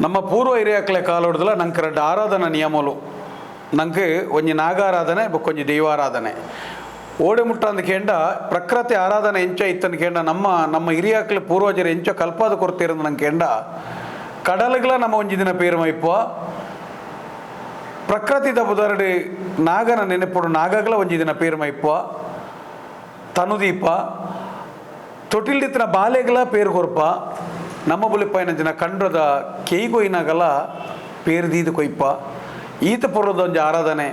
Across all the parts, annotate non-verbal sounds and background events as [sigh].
ನಮ್ಮ ಪೂರ್ವ ಹಿರಿಯಕ್ಕಲೆ ಕಾಲೋಡ್ದಲ ನಂಗೆ రెండు ಆರಾಧನಾ ನಿಯಮಲು. ನಂಗೆ ಒಂಜಿ ನಾಗಾರಾಧನೆ ಬೊಕ್ಕೊಂಜಿ ದೈವಾರಾಧನೆ. ಓಡೆ ಮುಟ್ಟ ಅಂದ್ಕೇಂಡ ಪ್ರಕೃತಿ ಆರಾಧನೆ ಎಂಚ ಇತ್ತನ್ಕೇಂಡ ನಮ್ಮ ನಮ್ಮ ಹಿರಿಯಕ್ಕಲೆ ಪೂರ್ವಜರು ಎಂಚ ಕಲ್ಪಾದ ಕೊರತಿರಂದು ನಂಗೆಂಡ ಕಡಲಗಳ ನಮ್ಮ ಒಂಜಿ ದಿನ ಪೇರು ಮೈಪುವ. ಪ್ರಕೃತಿ ದಬ್ಬುದರಡಿ ನಾಗನ ನೆನಪುಡು ನಾಗಗಳ ಒಂಜಿ ದಿನ ಪೇರು ಮೈಪುವ. ತನುದೀಪ. ತೊಟಿಲ್ದಿತ್ತಿನ ಬಾಲೆಗಳ ಪೇರು ಕೊರ್ಪ. ನಮ್ಮ ಬುಲಿಪಾಯಿನ ಜನ ಕಂಡ್ರದ ಕೇಯ್ಗೊಯ್ನಾಗಲ ಪೇರ್ದೀದು ಕೊಯ್ಪ. ಈತ ಪೂರ್ವದ ಒಂಜಿ ಆರಾಧನೆ.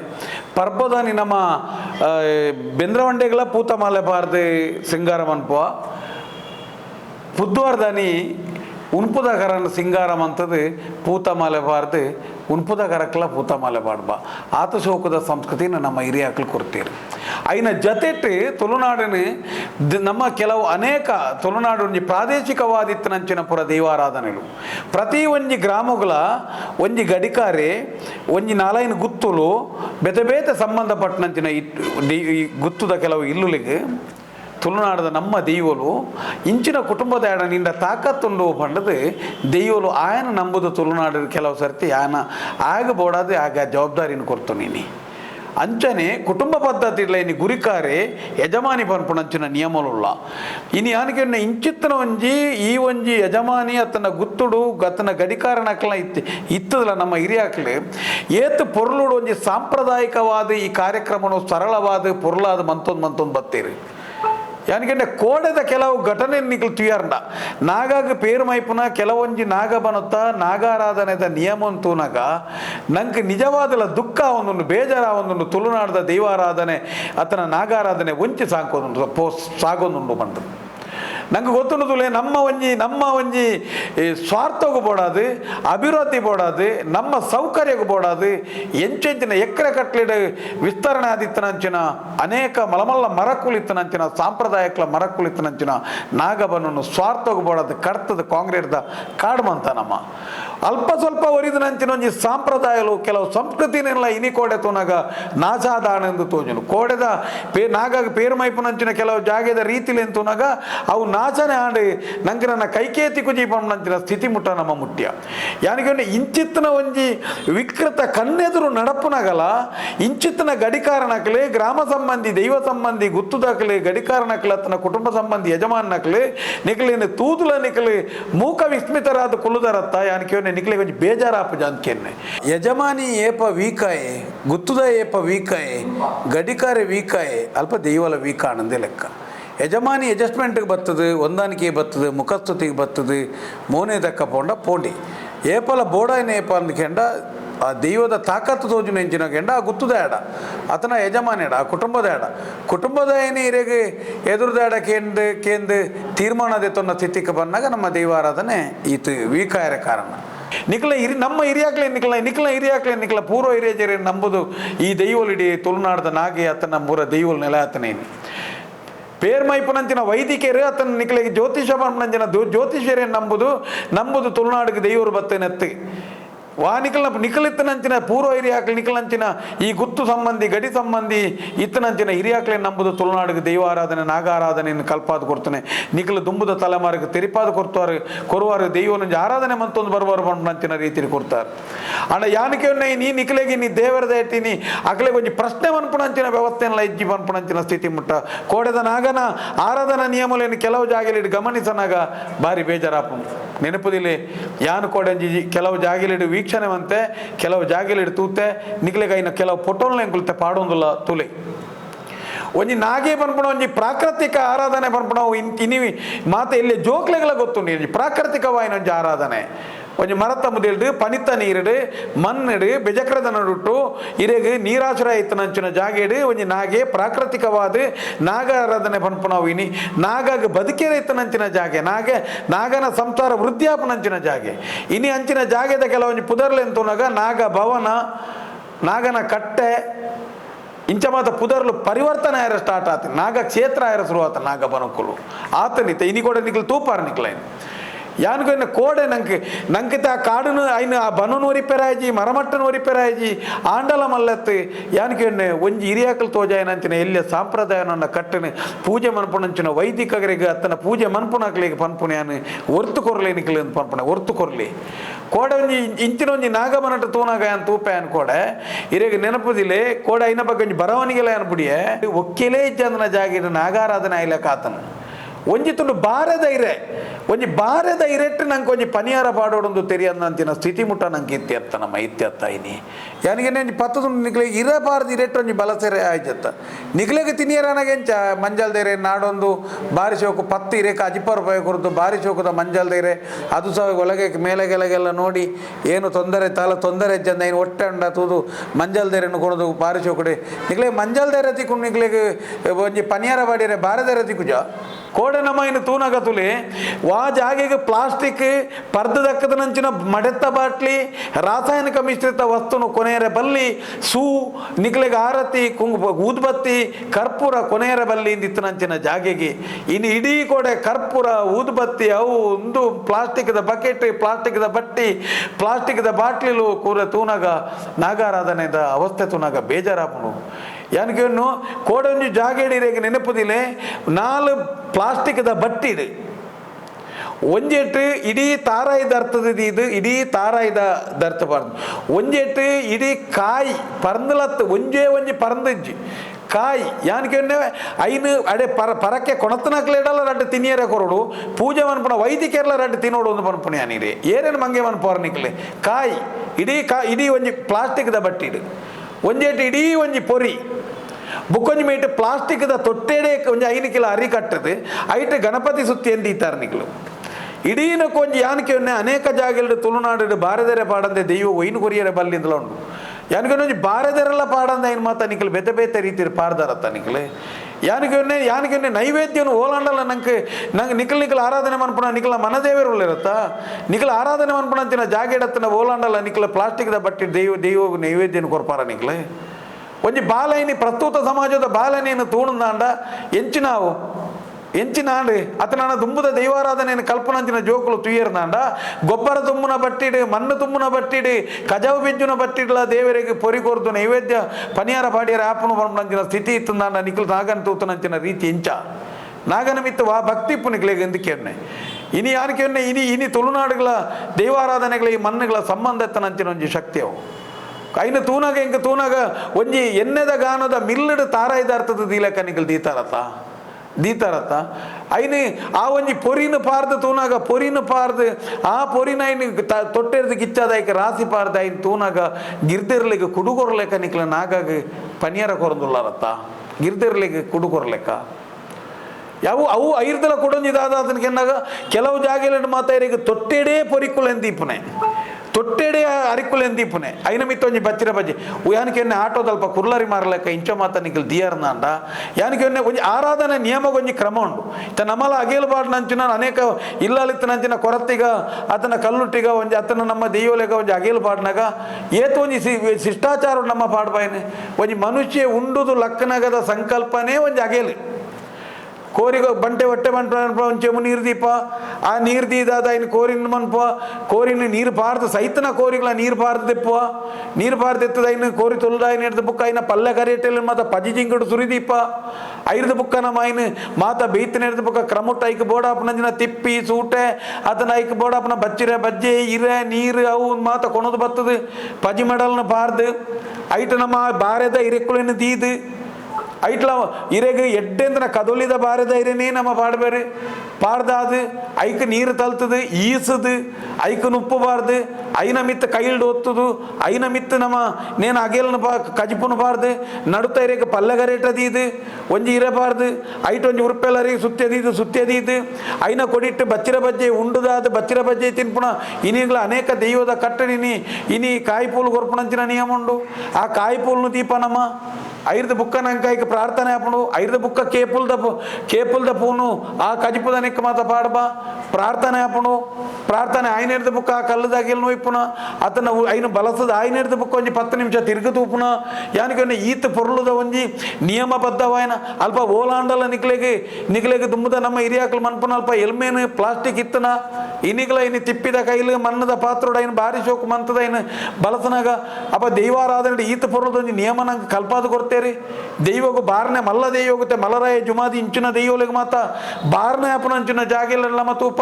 ಪರ್ಬದಾನಿ ನಮ್ಮ ಬೆಂದ್ರವಂಡೆಗಳ ಪೂತ ಮಾಲೆ ಬಾರ್ದು ಸಿಂಗಾರ ಮನ್ಪುವ ಪುದ್ವಾರ್ದಾನಿ ಪೂತ ಸಿಂಗಾರಂ ಅಂತದು ಪೂತಮಾಲೆ ಬಾರ್ದು ಪೂತ ಪೂತಮಾಲೆ ಬಾಡ್ಬ. ಆತ ಶೋಕದ ಸಂಸ್ಕೃತಿನ ನಮ್ಮ ಹಿರಿಯಾಕ್ಲು ಕೊಡ್ತೀರಿ. ಐನ ಜತೆಟ್ ತುಳುನಾಡಿನ ನಮ್ಮ ಕೆಲವು ಅನೇಕ ತುಳುನಾಡು ಪ್ರಾದೇಶಿಕವಾದಿತ್ತನಂಚಿನ ಪುರ ದೈವಾರಾಧನೆಗಳು. ಪ್ರತಿ ಒಂಜಿ ಗ್ರಾಮಗಳ ಒಂಜಿ ಗಡಿಕಾರೆ, ಒಂಜಿ ನಾಲೈನ್ ಗುತ್ತುಲು ಬೇತೆ ಬೇತೆ ಸಂಬಂಧಪಟ್ಟನಂಚಿನ ಈ ಗುತ್ತುದ ಕೆಲವು ಇಲ್ಲುಲಿಗೆ ತುಳುನಾಡದ ನಮ್ಮ ದೈವಲು ಇಂಚಿನ ಕುಟುಂಬದ ಎಡ ನಿಂದ ತಾಕತ್ತುಂಡು ಪಂಡದು ದೈವಲು ಆಯನ ನಂಬುದು ತುಳುನಾಡಿನ ಕೆಲವು ಸರ್ತಿ ಆಯನ ಆಗ ಬೋಡಾದೆ ಆಗ ಜವಾಬ್ದಾರಿನ ಕೊರ್ತು ನೀನಿ. ಅಂಚನೆ ಕುಟುಂಬ ಇನಿ ಗುರಿಕಾರೆ ಯಜಮಾನಿ ಪನ್ಪುಣಂಚಿನ ನಿಯಮಲುಲ್ಲ ಇನಿ ಆನಿಗೆ ಇಂಚಿತ್ತನ ಒಂಜಿ, ಈ ಒಂಜಿ ಯಜಮಾನಿ ಅತನ ಗುತ್ತುಡು ಅತನ ಗಡಿಕಾರನಕ್ಲ ಇತ್ತು, ಇತ್ತದಲ್ಲ ನಮ್ಮ ಹಿರಿಯಾಕ್ಲೆ ಏತ್ ಪೊರ್ಲುಡು ಒಂಜಿ ಸಾಂಪ್ರದಾಯಿಕವಾದ ಈ ಕಾರ್ಯಕ್ರಮನು ಸರಳವಾದ, ಪೊರ್ಲಾದ ಮಂತೊಂದು ಮಂತೊಂದು ಬತ್ತೀರಿ. ಯಾನಿಕೆಂಡೆ ಕೋಡದ ಕೆಲವು ಘಟನೆ ನಿಖಲ್ ತುಯಾರ್ಂಡ. ನಾಗಾಗ ಪೇರು ಮೈಪುನ ಕೆಲವೊಂಜಿ ನಾಗ ಬನುತ್ತ ನಾಗಾರಾಧನೆದ ನಿಯಮ ತೂನಗ ನಂಗೆ ನಿಜವಾದಲ ದುಃಖ ಒಂದೊಂದು ಬೇಜಾರ ಒಂದೊಂದು ತುಳುನಾಡದ ದೈವಾರಾಧನೆ ಅತನ ನಾಗಾರಾಧನೆ ಒಂಚಿ ಸಾಕೋದು ಸಾಗೋದುಂಡು ಬಂದು ನಂಗೆ ಗೊತ್ತುಂಡುದುಲೆ ನಮ್ಮ ಒಂಜಿ ನಮ್ಮ ಒಂಜಿ ಸ್ವಾರ್ಥಗೂ ಬೋಡಾದು, ಅಭಿವೃದ್ಧಿ ಬೋಡಾದು, ನಮ್ಮ ಸೌಕರ್ಯಕ್ಕೆ ಬೋಡಾದು, ಎಂಚೆಂಚಿನ ಎಕರೆ ಕಟ್ಲಿಡ ವಿಸ್ತರಣೆ ಆದಿತ್ತನಂಚಿನ, ಅನೇಕ ಮಲಮಲ್ಲ ಮರಕುಳಿತ್ತನಂಚಿನ, ಸಾಂಪ್ರದಾಯಕಲ ಮರಕುಳಿತ್ತನಂಚಿನ ನಾಗಬನನ್ನು ಸ್ವಾರ್ಥಕ್ಕೆ ಬೋಡಾದು ಕಡ್ತದ ಕಾಂಗ್ರೆಸ್ದ ಕಾಡ್ಮಂತ ನಮ್ಮ. ಅಲ್ಪ ಸ್ವಲ್ಪ ಒರಿದನಂಚಿನ ಒಂಜಿ ಸಾಂಪ್ರದಾಯಲು ಕೆಲವು ಸಂಸ್ಕೃತಿನೆಲ್ಲ ಇನಿ ಕೋಡೆ ತೂನಾಗ ನಾಚಾದಾಣೆಂದು ತೋಜನು. ಕೋಡೆದ ಪೇ ನಾಗ ಪೇರು ಮೈಪುನಂಚಿನ ಕೆಲವು ಜಾಗದ ರೀತಿಲಿ ಅಂತೂನಾಗ ಅವು ನಾಚನೆ ಆಡಿ ನಂಗೆ ನನ್ನ ಕೈಕೇತಿ ಕುಜಿ ಪಂಪನಂಚಿನ ಸ್ಥಿತಿ ಮುಟ್ಟ ನಮ್ಮ ಮುಟ್ಯ ಯಾನಿಗೆ ಇಂಚಿತ್ತಿನ ಒಂಜಿ ವಿಕೃತ ಕಣ್ಣೆದುರು ನಡಪುನಗಲ ಇಂಚಿತ್ತಿನ ಗಡಿಕಾರಣಕ್ಲೆ, ಗ್ರಾಮ ಸಂಬಂಧಿ, ದೈವ ಸಂಬಂಧಿ ಗುತ್ತುದಾಕಲೆ ಗಡಿಕಾರಣಕ್ಲೆ ಅತನ ಕುಟುಂಬ ಸಂಬಂಧಿ ಯಜಮಾನಕ್ಲೆ ನಿಕಲಿನ ತೂದುಲ ನಿಕಲಿ, ಮೂಕ ವಿಸ್ಮಿತರಾದ ಕುಲುದರತ್ತ ಯಾನಿಕೆ ನಿಕ್ಲಿ ಕೊಂಚ ಬೇಜಾರಾಪ ಜಾನ್ಕೆನ್ನೆ ಯಜಮಾನಿ ಏಪ ವೀಕಾಯೆ, ಗುತ್ತುದ ಏಪ ವೀಕಾಯೆ, ಗಡಿಕಾರೆ ವೀಕಾಯೆ, ಅಲ್ಪ ದೈವಲ ವೀಕ ಅನ್ನೋದೇ ಲೆಕ್ಕ. ಯಜಮಾನಿ ಅಡ್ಜಸ್ಟ್ಮೆಂಟ್ಗೆ ಬರ್ತದೆ ಹೊಂದಾಣಿಕೆ ಬರ್ತದೆ ಮುಖಸ್ತುತಿಗೆ ಬರ್ತದೆ ಮೋನೆ ದಕ್ಕ ಪೋಂಡ ಪೋಂಡಿ. ಏಪಲ ಬೋಡಾಯಿನ ಏಪ ಅಂದ್ಕೆಂಡ ಆ ದೈವದ ತಾಕತ್ತು ತೋಜುನ ಹೆಂಚಿನ ಕೆಂಡ, ಆ ಗುತ್ತುದ ಆಡ. ಅತನ ಯಜಮಾನಿ ಆಡ, ಆ ಕುಟುಂಬದ ಆಡ. ಕುಟುಂಬದ ಏನೇ ಇರೆಗೆ ಎದುರುದ ಆಡ ಕೇಂದ್ರ ಕೇಂದ್ರ ತೀರ್ಮಾನದ ತೊನ್ನ ಸ್ಥಿತಿಗೆ ಬಂದಾಗ ನಮ್ಮ ದೈವಾರಾಧನೆ ಈತ ವೀಕಾಯರ ಕಾರಣ. ನಿಖಲ ಹಿರಿ ನಮ್ಮ ಹಿರಿಯಾಗ್ಲೇ ನಿಖಲ ನಿಖಲ ಹಿರಿಯಾಗ್ಲೇ ನಿಖಲ, ಪೂರ್ವ ಹಿರಿಯಜರೇ ನಂಬುದು ಈ ದೈವಲಿಡಿ ತುಳುನಾಡದ ನಾಗೆ ಆತನ ಮೂರ ದೈವಲ್ ನೆಲ ಆತನೇನು ಪೇರ್ಮೈಪನಂಚಿನ ವೈದಿಕರೇ ಆತನ ನಿಖಲಿಗೆ ಜ್ಯೋತಿಷ ಪಂಪನಂಚಿನ ಜ್ಯೋತಿಷ್ಯರೇ ನಂಬುದು ನಂಬುದು ತುಳುನಾಡಿಗೆ ದೈವರು ಬತ್ತೇನತ್ತೆ ವಾನಿಕಲ್ನ ನಿಖಲಿತ್ತನಂಚಿನ ಪೂರ್ವ ಹಿರಿಯಾಕ್ಲಿ ನಿಖಲಂಚಿನ ಈ ಗುತ್ತು ಸಂಬಂಧಿ, ಗಡಿ ಸಂಬಂಧಿ ಇತ್ತನಂಚಿನ ಹಿರಿಯಾಕ್ಲೆ ನಂಬುದು ತುಳುನಾಡಿಗೆ ದೈವಾರಾಧನೆ ನಾಗಾರಾಧನೆಯನ್ನು ಕಲ್ಪಾದ ಕೊಡ್ತಾನೆ. ನಿಖಲು ದುಂಬುದ ತಲೆಮಾರಿಗೆ ತೆರಿಪಾದ ಕೊಡ್ತಾರೆ ಕೊರುವಾರು ದೈವನೊಂದು ಆರಾಧನೆ ಮಂತೊಂದು ಬರುವಾರ ಬಂದಂತಿನ ರೀತಿಯಲ್ಲಿ ಕೊಡ್ತಾರೆ. ಅಣ್ಣ ಯಾನಕ್ಕೆ ನೀ ನಿಖಲೆಗೆ, ನೀ ದೇವರ ದೇಟಿನಿ ಅಕ್ಲೆಗೆ ಒಂದು ಪ್ರಶ್ನೆ ಮನ್ಪುಣಂಚಿನ ವ್ಯವಸ್ಥೆನ ಇಜ್ಜಿ ಮನ್ಪುಣಂಚಿನ ಸ್ಥಿತಿ ಮುಟ್ಟ. ಕೋಡೆದ ನಾಗನ ಆರಾಧನಾ ನಿಯಮಗಳನ್ನು ಕೆಲವು ಜಾಗಲಿಟ್ಟು ಗಮನಿಸನಾಗ ಭಾರಿ ಬೇಜಾರಾಪು ನೆನಪದಿಲ್ಲಿ ಯಾನು ಕೋಡೆಂಜಿ ಕೆಲವು ಜಾಗಲಿಡು ವಿ ವೀಕ್ಷಣೆವಂತೆ ಕೆಲವು ಜಾಗಲಿಡು ತೂತೆ ನಿಖಲೆಗೈನ ಕೆಲವು ಫೋಟೋಲ್ನ ಎಂಕುಲ್ತೆ ಪಾಡೊಂದುಲ್ಲ ತುಲೆ. ಒಂಜಿ ನಾಗೆ ಪನ್ಪುಣ ಒಂಜಿ ಪ್ರಾಕೃತಿಕ ಆರಾಧನೆ ಪನ್ಪುಣ ಇನಿ ಮಾತೆ ಇಲ್ಲಿ ಜೋಕ್ಲೆಗಳ ಗೊತ್ತುಂಡು ಪ್ರಾಕೃತಿಕವಾಯಿನ ಒಂಜಿ ಆರಾಧನೆ. ಒಂಜಿ ಮರತ ಮುದಿಲ್ಡು ಪನಿತ ನೀರುಡು ಮಣ್ಣಿಡು ಬೆಜಕ್ರದ ನಡುಟ್ಟು ಇರೆಗ್ ನೀರಾಶ್ರಯ ಇತ್ತನಂಚಿನ ಜಾಗೇಡು ಒಂಜಿ ನಾಗೆ ಪ್ರಾಕೃತಿಕವಾದ ನಾಗ ಆರಾಧನೆ ಪನ್ಪುಣವು ಇನಿ ನಾಗಾಗ ಬದುಕಿರ ಇತ್ತನಂಚಿನ ಜಾಗೆ ನಾಗೆ ನಾಗನ ಸಂಸಾರ ವೃದ್ಧಾಪನಂಚಿನ ಜಾಗೆ ಇನಿ ಅಂಚಿನ ಜಾಗೆದ ಪುದರ್ಲೆ ಪುದರ್ಲೆಂತುನಾಗ ನಾಗ ಭವನ ನಾಗನ ಕಟ್ಟೆ ಇಂಚ ಮಾತ ಪುದರ್ಲು ಪರಿವರ್ತನೆ ಆಯ್ರ ಸ್ಟಾರ್ಟ್ ಆತ ನಾಗ ಕ್ಷೇತ್ರ ಆಯ್ರ ಶುರು ಆತ ನಾಗ ಬನಕುಲು ಆತ ನಿತ ಇನಿ ಕೂಡ ನಿಕ್ಲು ತೂಪಾರ ನಿಕ್ಲೈನ್ ಯಾನ್ಗೊನ್ನ ಕೋಡೆ ನಂಗೆ ನಂಕಿತ ಆ ಕಾಡುನು ಐನು ಆ ಬನುನು ಒರಿಪೆರಾಯ್ಜಿ, ಮರಮಟ್ಟನು ಒರಿಪೆರಾಯ್ಜಿ, ಆಂಡಲ ಮಲ್ಲತ್ತು ಯಾನ್ಗೊನ್ನೆ ಒಂಜಿ ಹಿರಿಯಾಕಲ್ ತೋಜಾಯನಂಚಿನ ಎಲ್ಲಿಯ ಸಾಂಪ್ರದಾಯನನ್ನ ಕಟ್ಟನೆ, ಪೂಜೆ ಮನ್ಪುಣಂಚಿನ ವೈದಿಕರಿಗೆ ಅತ್ತನ ಪೂಜೆ ಮನ್ಪುಣಕ್ಲಿಗೆ ಪನ್ಪುಣ್ಯಾನು ಒರ್ತು ಕೊರ್ಲೇನಿಕ್ಲಿ ಅಂತ ಪನ್ಪುಣ, ಒರ್ತು ಕೊರ್ಲಿ. ಕೋಡೆ ಒಂಜಿ ಇಂಚಿನ ಒಂಜಿ ನಾಗಮನಟ ತೂನಾಗ ಅಂತ ತೂಪೆ ಅನ್ಕೋಡೆ ಇರೇಗ ನೆನಪುದಿಲೆ ಕೋಡೆ ಐನ ಬಗ್ಗೆ ಒಂಜಿ ಬರವಣಿಗೆಲ ಅನ್ಬಿಡಿಯೆ ಒಕ್ಕೆಲೇ ಇಜ್ಜಂದನ ಜಾಗಿನ ನಾಗಾರಾಧನೆ ಆಯ್ಲ ಕಾತನು ಒಂಜಿ ತುಂಡು ಬಾರದ ಇರೆ. ಒಂಜಿ ಬಾರದ ಇರೆಟ್ಟು ನಂಗೆ ಒಂಜಿ ಪನಿಯಾರ ಪಾಡೋಡೊಂದು ತೆರಿಯಂದಂಚಿನ ಸ್ಥಿತಿ ಮುಟ್ಟ ನಂಗೆ ಇತ್ಯತ್ತ ನಮ್ಮ ಇತ್ಯತ್ತ ಇನಿ ಯಾನಿಗೆ ನೆಂಜಿ ಪತ್ತು ತುಂಡು ನಿಕ್ಲೆ ಇರಬಾರ್ದು ಇರೆಟ್ಟು ಒಂಜಿ ಬಲಸೆರೆ ತಿನ್ನಿಯರ ನನಗೆ ಎಂಚ ಮಂಜಲ್ ಧೈರ್ಯ ನಾಡೊಂದು ಬಾರಿ ಶೋಕು ಪತ್ತು ಇರೇಕ ಅಜಿಪ್ಪ ರೂಪಾಯಿ ಕುರಿತು ಬಾರಿ ಶೋಕದ ಮಂಜಲ್ ಧೈರ್ಯ ಅದು ಸಹ ಒಳಗೆ ಮೇಲೆ ಕೆಳಗೆಲ್ಲ ನೋಡಿ ಏನು ತೊಂದರೆ ತಲ ತೊಂದರೆ ಜಂದ ಏನು ಒಟ್ಟೆ ಅಂಡ ತೂದು ಮಂಜಲ್ ದೇರೆನ್ನು ಕೊಡೋದು ಬಾರಿ ಶೋಕಡೆ. ನಿಗ್ಲೆ ಮಂಜಲ್ ಧೈರ್ಯ ತಿಕ್ಕೊಂಡು ನಿಗ್ಲೆಗೆ ಒಂಜಿ ಪನಿಯಾರ ಬಾಡಿರೆ ಧೈರ್ಯ ತಿಕ್ಕುಜ ಕೋಡೆ ನಮ್ಮ ಇನ್ನು ತೂನಗತುಲಿ ವಾ ಜಾಗೆಗೆ ಪ್ಲಾಸ್ಟಿಕ್, ಪರ್ದ ದಕ್ಕದ ನಂಚಿನ ಮಡೆತ್ತ ಬಾಟ್ಲಿ, ರಾಸಾಯನಿಕ ಮಿಶ್ರಿತ ವಸ್ತುನು ಕೊನೆಯರ ಬಲ್ಲಿ, ಸೂ, ನಿಕ್ಲೆಗೆ ಆರತಿ, ಕುಂಗು ಊದ್ಬತ್ತಿ, ಕರ್ಪೂರ ಕೊನೆಯರ ಬಲ್ಲಿ ಇಂದಿತ್ತು ನಂಚಿನ ಜಾಗೆಗೆ. ಇನ್ನು ಇಡೀ ಕೋಡೆ ಕರ್ಪೂರ, ಊದ್ಬತ್ತಿ, ಅವು ಒಂದು ಪ್ಲಾಸ್ಟಿಕ್ದ ಬಕೆಟ್, ಪ್ಲಾಸ್ಟಿಕ್ದ ಬಟ್ಟಿ, ಪ್ಲಾಸ್ಟಿಕ್ದ ಬಾಟ್ಲಿಲು ಕೂರ ತೂನಾಗ ನಾಗಾರಾಧನೆದ ಅವಸ್ಥೆ ತೂನಾಗ ಬೇಜಾರಾಪನು ಯಾನಕೇನು ಕೋಡೊಂಜಿ ಜಾಗೇಡಿರೇಗೆ ನೆನಪುದಿಲೆ ನಾಲ್ ಪ್ಲಾಸ್ಟಿಕ್ದ ಬಟ್ಟಿಡು ಒಂಜೆಟ್ಟು ಇಡೀ ತಾರಾಯ್ದ ಅರ್ಥದ ಇದು ಇಡೀ ತಾರಾಯ್ದ ಅರ್ಥಬಾರ್ದು ಒಂಜೆಟ್ಟು ಇಡೀ ಕಾಯಿ ಪರಂದಲತ್ತು ಒಂಜೇ ಒಂಜಿ ಪರಂದಜ್ಜಿ ಕಾಯಿ ಯಾನಕ್ಕೆ ಐನು ಅಡೆ ಪರ ಪರಕ್ಕೆ ಕೊಣತನಕ್ಲೇಡಲ್ಲ ರಡ್ಡು ತಿನ್ನಿಯರ ಕೊರಡು ಪೂಜೆ ಮನ್ಪುಣ ವೈದಿಕರೆಲ್ಲ ರಡ್ಡು ತಿನ್ನೋಡು ಒಂದು ಮನ್ಪುಣ ಯಾನಿರಿ ಏನೇನು ಮಂಗೆ ಮನ್ಪೋರ್ ನಿಕ್ಲೆ ಕಾಯಿ ಇಡೀ ಕಾ ಇಡೀ ಒಂಜಿ ಪ್ಲಾಸ್ಟಿಕ್ದ ಬಟ್ಟಿಡು ಒಂಜೇಟು ಇಡೀ ಒಂಜಿ ಪೊರಿ ಬುಕ್ಕೊಂಜಿ ಮೇಟ್ ದ ತೊಟ್ಟೆಡೆ ಒಂಜಿ ಐನು ಕಿಲೋ ಅರಿ ಕಟ್ಟದು ಐಟ್ ಗಣಪತಿ ಸುತ್ತಿ ಎಂದೀತಾರೆ ನಿಕ್ಲು ಇಡೀನ ಕೊಂಚ ಯಾನಕ್ಕೆ ಅನೇಕ ಜಾಗಲ್ಡು ತುಳುನಾಡು ಬಾರದರೆ ಪಾಡಂದೆ ದೈವ ಒಯ್ನು ಕೊರಿಯರೆ ಬಲ್ಲಿಂದಲ ಉಂಡು ಯಾನಕ್ಕೆ ಬಾರದೆರೆಲ್ಲ ಪಾಡಂದ ಏನು ಮಾತ ನಿಕ್ಲು ಬೆತೆ ಬೇತೆ ರೀತಿ ಪಾಡ್ದಾರತ್ತ ಒನ್ನೆ ಯಾನಕ್ಕೆ ಒನ್ನೆ ನೈವೇದ್ಯನು ಓಲಾಂಡಲ್ಲ ನಂಗೆ ನಂಗೆ ನಿಖಲ್ ನಿಖಲ್ ಆರಾಧನೆ ಮನ್ಪಣ ನಿಖಲ ಮನದೇವರು ಇರತ್ತಾ ನಿಖಲ ಆರಾಧನೆ ಮನ್ಪಣ ಅಂತಿನ ಜಾಗೆಡತ್ತನ ಓಲಾಂಡಲ್ಲ ನಿಖಲ ದ ಬಟ್ಟೆ ದೈವ ದೈವ ನೈವೇದ್ಯನ ಕೊರ್ಪಾರ ನಿಕ್ಲೆ ಒಂಜಿ ಬಾಲೈನಿ, ಪ್ರಸ್ತುತ ಸಮಾಜದ ಬಾಲನೇನು ತೂಣಂದಾಂಡ ಎಂಚಿನಾವು ಎಂಚಿನಾಂಡು ಅತನ ದುಂಬುದ ದೈವಾರಾಧನೆಯನ್ನು ಕಲ್ಪನಂಚಿನ ಜೋಕುಲು ತುಯ್ಯರ್ನಾಂಡ ಗೊಬ್ಬರ ತುಮ್ಮುನ ಬಟ್ಟಿಡು, ಮಣ್ಣು ತುಮ್ಮುನ ಬಟ್ಟಿಡು, ಕಜಾವು ಬೆಜ್ಜುನ ಬಟ್ಟಿಡ್ಲ ದೇವರಿಗೆ ಪೊರಿ ಕೊರ್ದು ನೈವೇದ್ಯ ಪನಿಯಾರ ಪಾಡಿಯರ ಆಪನು ಬರ್ಪನಂಚಿನ ಸ್ಥಿತಿ ಇತ್ತಂದಾಂಡ ನಿಖಲ್ ನಾಗನ ತೂತನಂಚಿನ ರೀತಿ ಎಂಚ. ನಾಗನ ಮಿತ್ತು ವಾ ಭಕ್ತಿ ಪುನಿಗಳಿಗೆ ಎಂದಕ್ಕೆ ಇನಿ ಯಾನಕ್ಕೆ ಇನಿ ಇನಿ ತುಳುನಾಡುಗಳ ದೈವಾರಾಧನೆಗಳ ಈ ಮಣ್ಣುಗಳ ಸಂಬಂಧ ಎತ್ತನಂಚಿನ ಒಂಜಿ ಶಕ್ತಿ ಅವು ಐನ ತೂನಾಗ ಇಂಕ ತೂನಾಗ ಒಂಜಿ ಎನ್ನೆದ ಗಾನದ ಮಿಲ್ಲಡ್ ತಾರಾಯ್ದ ಅರ್ಥದ ದೀಲಕ ನಿಕಲ್ ದೀತಾರತ್ತ ದೀತಾರತ್ತ ಐನು ಆ ಒಂಜಿ ಪೊರಿನ ಪಾರ್ದು ತೂನಾಗ ಪೊರಿನ ಪಾರ್ದು, ಆ ಪೊರಿನ ಐನು ತ ಕಿಚ್ಚಾದ ಐಕ ರಾಸಿ ಪಾರ್ದ ಐನು ತೂನಾಗ ಗಿರ್ದಿರ್ಲಿಕ್ಕೆ ಕುಡುಗೊರ್ಲೆಕ್ಕ ನಿಕ್ಲ ನಾಗಾಗ ಪನಿಯರ ಕೊರಂದುಳ್ಳಾರತ್ತ ಗಿರ್ದಿರ್ಲಿಕ್ಕೆ ಕುಡುಗೊರ್ಲೆಕ್ಕ ಯಾವ ಅವು ಐರ್ದಲ ಕೊಡೊಂದಿದಾದ ಅದನ್ನ ಕೆನ್ನಾಗ ಕೆಲವು ಜಾಗೆಲೆಡ್ ಮಾತಾಡಿಗೆ ತೊಟ್ಟೆಡೇ ಪೊರಿಕುಲ ಎಂದೀಪುನೆ. ತೊಟ್ಟೆಡೆ ಅರಿಕುಲೆನ್ ದೀಪುನೆ ಐನ ಮಿತ್ತ ಒಂಜಿ ಬಚ್ಚಿರ ಬಜ್ಜಿ. ಯಾನಕ್ಕೆ ಎನ್ನೆ ಆಟೋದಲ್ಪ ಕುರ್ಲರಿ ಮಾರಲೆಕ್ಕ ಇಂಚ ಮಾತ ನಿಖಲ್ ದಿಯರ್ನಾಂಡ ಯಾನಕ್ಕೆ ಎನ್ನೆ ಒಂಜಿ ಆರಾಧನೆ ನಿಯಮ ಒಂಜಿ ಕ್ರಮ ಉಂಡು. ಇತ್ತ ನಮ್ಮಲ ಬಾಡ್ ನಂಚಿನ ಅನೇಕ ಇಲ್ಲಲಿತ್ತ ನಂಚಿನ ಕೊರತಿಗ ಆತನ ಕಲ್ಲುಟ್ಟಿಗ, ಒಂಜಿ ಆತನ ನಮ್ಮ ದೆಯ್ಯೋಲೆಗ ಒಂಜಿ ಅಗೇಲ್ಬಾಡ್ನಾಗ ಏತು ಒಂಜಿ ಶಿಷ್ಟಾಚಾರ ನಮ್ಮ ಪಾಡ್ಬಾಯ್ನೆ ಒಂಜಿ ಮನುಷ್ಯ ಉಂಡುದು ಲಕ್ಕನಗದ ಸಂಕಲ್ಪನೇ ಒಂಜಿ ಅಗೇಲು. ಕೋರಿಗ ಬಂಟೆ ಹೊಟ್ಟೆ ಬಂಟ ಒಂಚೆಮು ನೀರು ದೀಪ ಆ ನೀರು ದೀದಾದ ಇನ್ನು ಕೋರಿನ ಮನ್ಪ ಕೋರಿನ ನೀರು ಪಾರ್ದು ಸೈತನ ಕೋರಿಗಳ ನೀರು ಪಾರ್ದು ದೆಪ್ಪುವ ನೀರು ಪಾರ್ದು ಎತ್ತದ ಇನ್ನು ಕೋರಿ ತೊಲ್ದ ಐನು ಹಿಡ್ದು ಬುಕ್ಕ ಇನ್ನ ಪಲ್ಲೆ ಕರಿಯಟ್ಟೆಲ್ಲ ಮಾತ ಪಜಿ ಜಿಂಗಡು ಸುರಿದೀಪ ಐರ್ದು ಬುಕ್ಕ ನಮ್ಮ ಐನು ಮಾತ ಬೈತನ ಹಿಡ್ದು ಬುಕ್ಕ ಕ್ರಮುಟ್ಟ ಐಕ್ ಬೋಡಾಪನಂಜಿನ ತಿಪ್ಪಿ ಸೂಟೆ ಅದನ್ನ ಐಕ್ ಬೋಡಾಪನ ಬಚ್ಚಿರೆ ಬಜ್ಜೆ ಇರೆ ನೀರು ಅವು ಮಾತ ಕೊಣದು ಬತ್ತದು ಪಜಿ ಮಡಲ್ನ ಪಾರ್ದು ಐಟ ನಮ್ಮ ಬಾರೆದ ಇರೆಕ್ಕುಳಿನ ದೀದು ಐಟ್ಲ ಇರೆಗೆ ಎಡ್ಡೆಂದ್ರ ಕದೊಲಿದ ಬಾರದ ಇರೇನೇ ನಮ್ಮ ಪಾಡ್ಬೇರೆ ಪಾಡ್ದಾದು, ಐಕ್ ನೀರು ತಲ್ತದು, ಈಸದು, ಐಕ್ ನುಪ್ಪಬಾರ್ದು, ಐನ ಮಿತ್ತ ಕೈಲ್ಡ್ ಒತ್ತುದು ಐನ ಮಿತ್ತ ನಮ್ಮ ನೇನು ಅಗೇಲ್ನ ಬಾ ಕಜಿಪುನ ಬಾರ್ದು, ನಡುತ್ತ ಇರೇಗ ಪಲ್ಲಗರೇಟದೀದು ಒಂಜಿ ಇರಬಾರ್ದು, ಐಟ್ ಒಂಜಿ ಉರುಪೆಲ್ಲರಿಗೆ ಸುತ್ತದೀದು ಸುತ್ತದೀದು ಐನ ಕೊಡಿಟ್ಟು ಬಚ್ಚಿರ ಬಜ್ಜೆ ಉಂಡುದಾದ ಬಚ್ಚಿರ ಬಜ್ಜೆ ತಿನ್ಪುಣ ಇನಿಗಳ ಅನೇಕ ದೈವದ ಕಟ್ಟಡಿನಿ ಇನಿ ಕಾಯಿ ಪೂಲು ಕೊರ್ಪುಣಂಚಿನ ನಿಯಮ ಉಂಡು. ಆ ಕಾಯಿ ಪೂಲ್ನು ದೀಪ ನಮ್ಮ ಐರ್ದ ಬುಕ್ಕ ನಂಕಾಯ್ಕ ಪ್ರಾರ್ಥನೆ ಆಪಣು, ಐರ್ದ ಬುಕ್ಕ ಕೇಪುಲ್ದ ಕೇಪುಲ್ದ ಪೂನು, ಆ ಕಜಿಪುದ ನಿಕ್ಕ ಮಾತ ಪಾಡ್ಬ ಪ್ರಾರ್ಥನೆ ಆಪಣು, ಪ್ರಾರ್ಥನೆ ಆಯ್ನೆರ್ದ ಬುಕ್ಕ ಆ ಕಲ್ಲದಾಗಿಲ್ ನೋಯ್ಪುನ ಉ- ಐನು ಬಲಸದ ಆಯ್ನೆರ್ದ ಬುಕ್ಕ ಒಂಜಿ ಪತ್ತು ನಿಮಿಷ ತಿರುಗು ತೂಪುನ ಯಾನಿಗೆ ಈತ ಪೊರ್ಲುದ ಒಂಜಿ ನಿಯಮಬದ್ಧವಾಯಿನ. ಅಲ್ಪ ಓಲಾಂಡಲ ನಿಕ್ಲೆಗೆ ನಿಕ್ಲೆಗೆ ದುಂಬುದ ನಮ್ಮ ಹಿರಿಯಾಕಲು ಮನ್ಪುನ ಅಲ್ಪ ಎಲ್ಮೇನು ಪ್ಲಾಸ್ಟಿಕ್ ಇತ್ತನ. ಇನಿಗ್ಲ ಇನಿ ತಿಪ್ಪಿದ ಕೈಲು ಮಣ್ಣದ ಪಾತ್ರೋಡ ಇನ್ನು ಬಾರಿ ಶೋಕು ಮಂತದ ಇನ್ನು ಬಲಸನಾಗ. ಅಪ್ಪ ದೈವಾರಾಧನೆ ಈತ ಪೊರ್ಲದೊಂದು ನಿಯಮ ನಂಗೆ ಕಲ್ಪಾದ ಕೊಡ್ತೇರಿ ದೈವಗು ಬಾರ್ನೆ ಮಲ್ಲ ದೈವಗುತ್ತೆ ಮಲರಾಯ ಜುಮಾದಿ ಇಂಚಿನ ದೈವಲಿಗೆ ಮಾತ ಬಾರ್ನೆ ಅಪ್ಪನ ಅಂಚಿನ ಜಾಗೆಲೆಲ್ಲ ಮತ್ತು ಉಪ.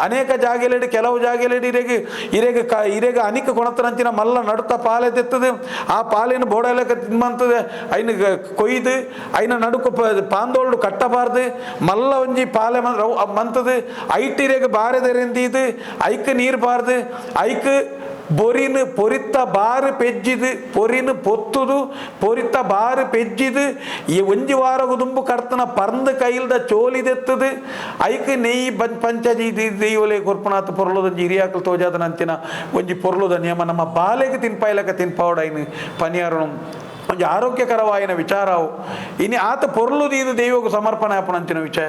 ಅನೇಕ ಜಾಗೆಲೆಡಿ, ಕೆಲವು ಜಾಗೆಲೆಡಿ ಇರೆಗೆ ಇರೆಗೆ ಕ, ಇರೆಗೆ ಅನೇಕ ಕೊಣತನಂಚಿನ ಮಲ್ಲ ನಡುತ್ತ ಪಾಲೆ ತೆತ್ತದೆ. ಆ ಪಾಲಿನ ಬೋಡಲೆಕ್ಕ ತಿನ್ಮಂತದೆ ಐನ ಕೊಯ್ದು, ಐನ ನಡುಕು ಪಾಂದೋಳು ಕಟ್ಟಬಾರ್ದು. ಮಲ್ಲ ಒಂಜಿ ಪಾಲೆ ಮಂತದೆ. ರವ್- ಬಾರದರಿಂದ ಐಟಿರೆಗೆ ಬಾರೆದರೆಂದಿದು. ಐಕ್ ನೀರು ಬಾರ್ದು ಐಕ್ ಬೊರಿನು ಪೊರಿತ್ತ ಬಾರು ಪೆಜ್ಜಿದು ಪೊರಿನು ಪೊತ್ತುದು ಪೊರಿತ್ತ ಬಾರು ಪೆಜ್ಜಿದು ಈ ಒಂಜಿ ವಾರಗು ದುಂಬು ಕರ್ತನ ಪರ್ಂದ ಕೈಲ್ದ ಚೋಲಿದೆತ್ತದು ಐಕ್ ನೆಯ್ಯಿ ಬಂ ಪಂಚಜಿ ದೈವಲೆ ಕೊರ್ಪುನಾಥ ಪೊರ್ಲುದ ಹಿರಿಯಾಕಲು ತೋಜಾದನಂತಿನ ಒಂಜಿ ಪೊರ್ಲುದ ನಿಯಮ ನಮ್ಮ ಬಾಲೆಗೆ ತಿನ್ಪಾಯ್ಲಕ ತಿನ್ಪಾವಡೈನು ಪನಿಯಾರು ಒಂಜಿ ಆರೋಗ್ಯಕರವಾಯಿನ ವಿಚಾರವು ಇನಿ ಆತ ಪೊರ್ಲುದು ಇದು ದೇವಿಗೆ ಸಮರ್ಪಣೆ ಆಪಣಂಚಿನ ವಿಷಯ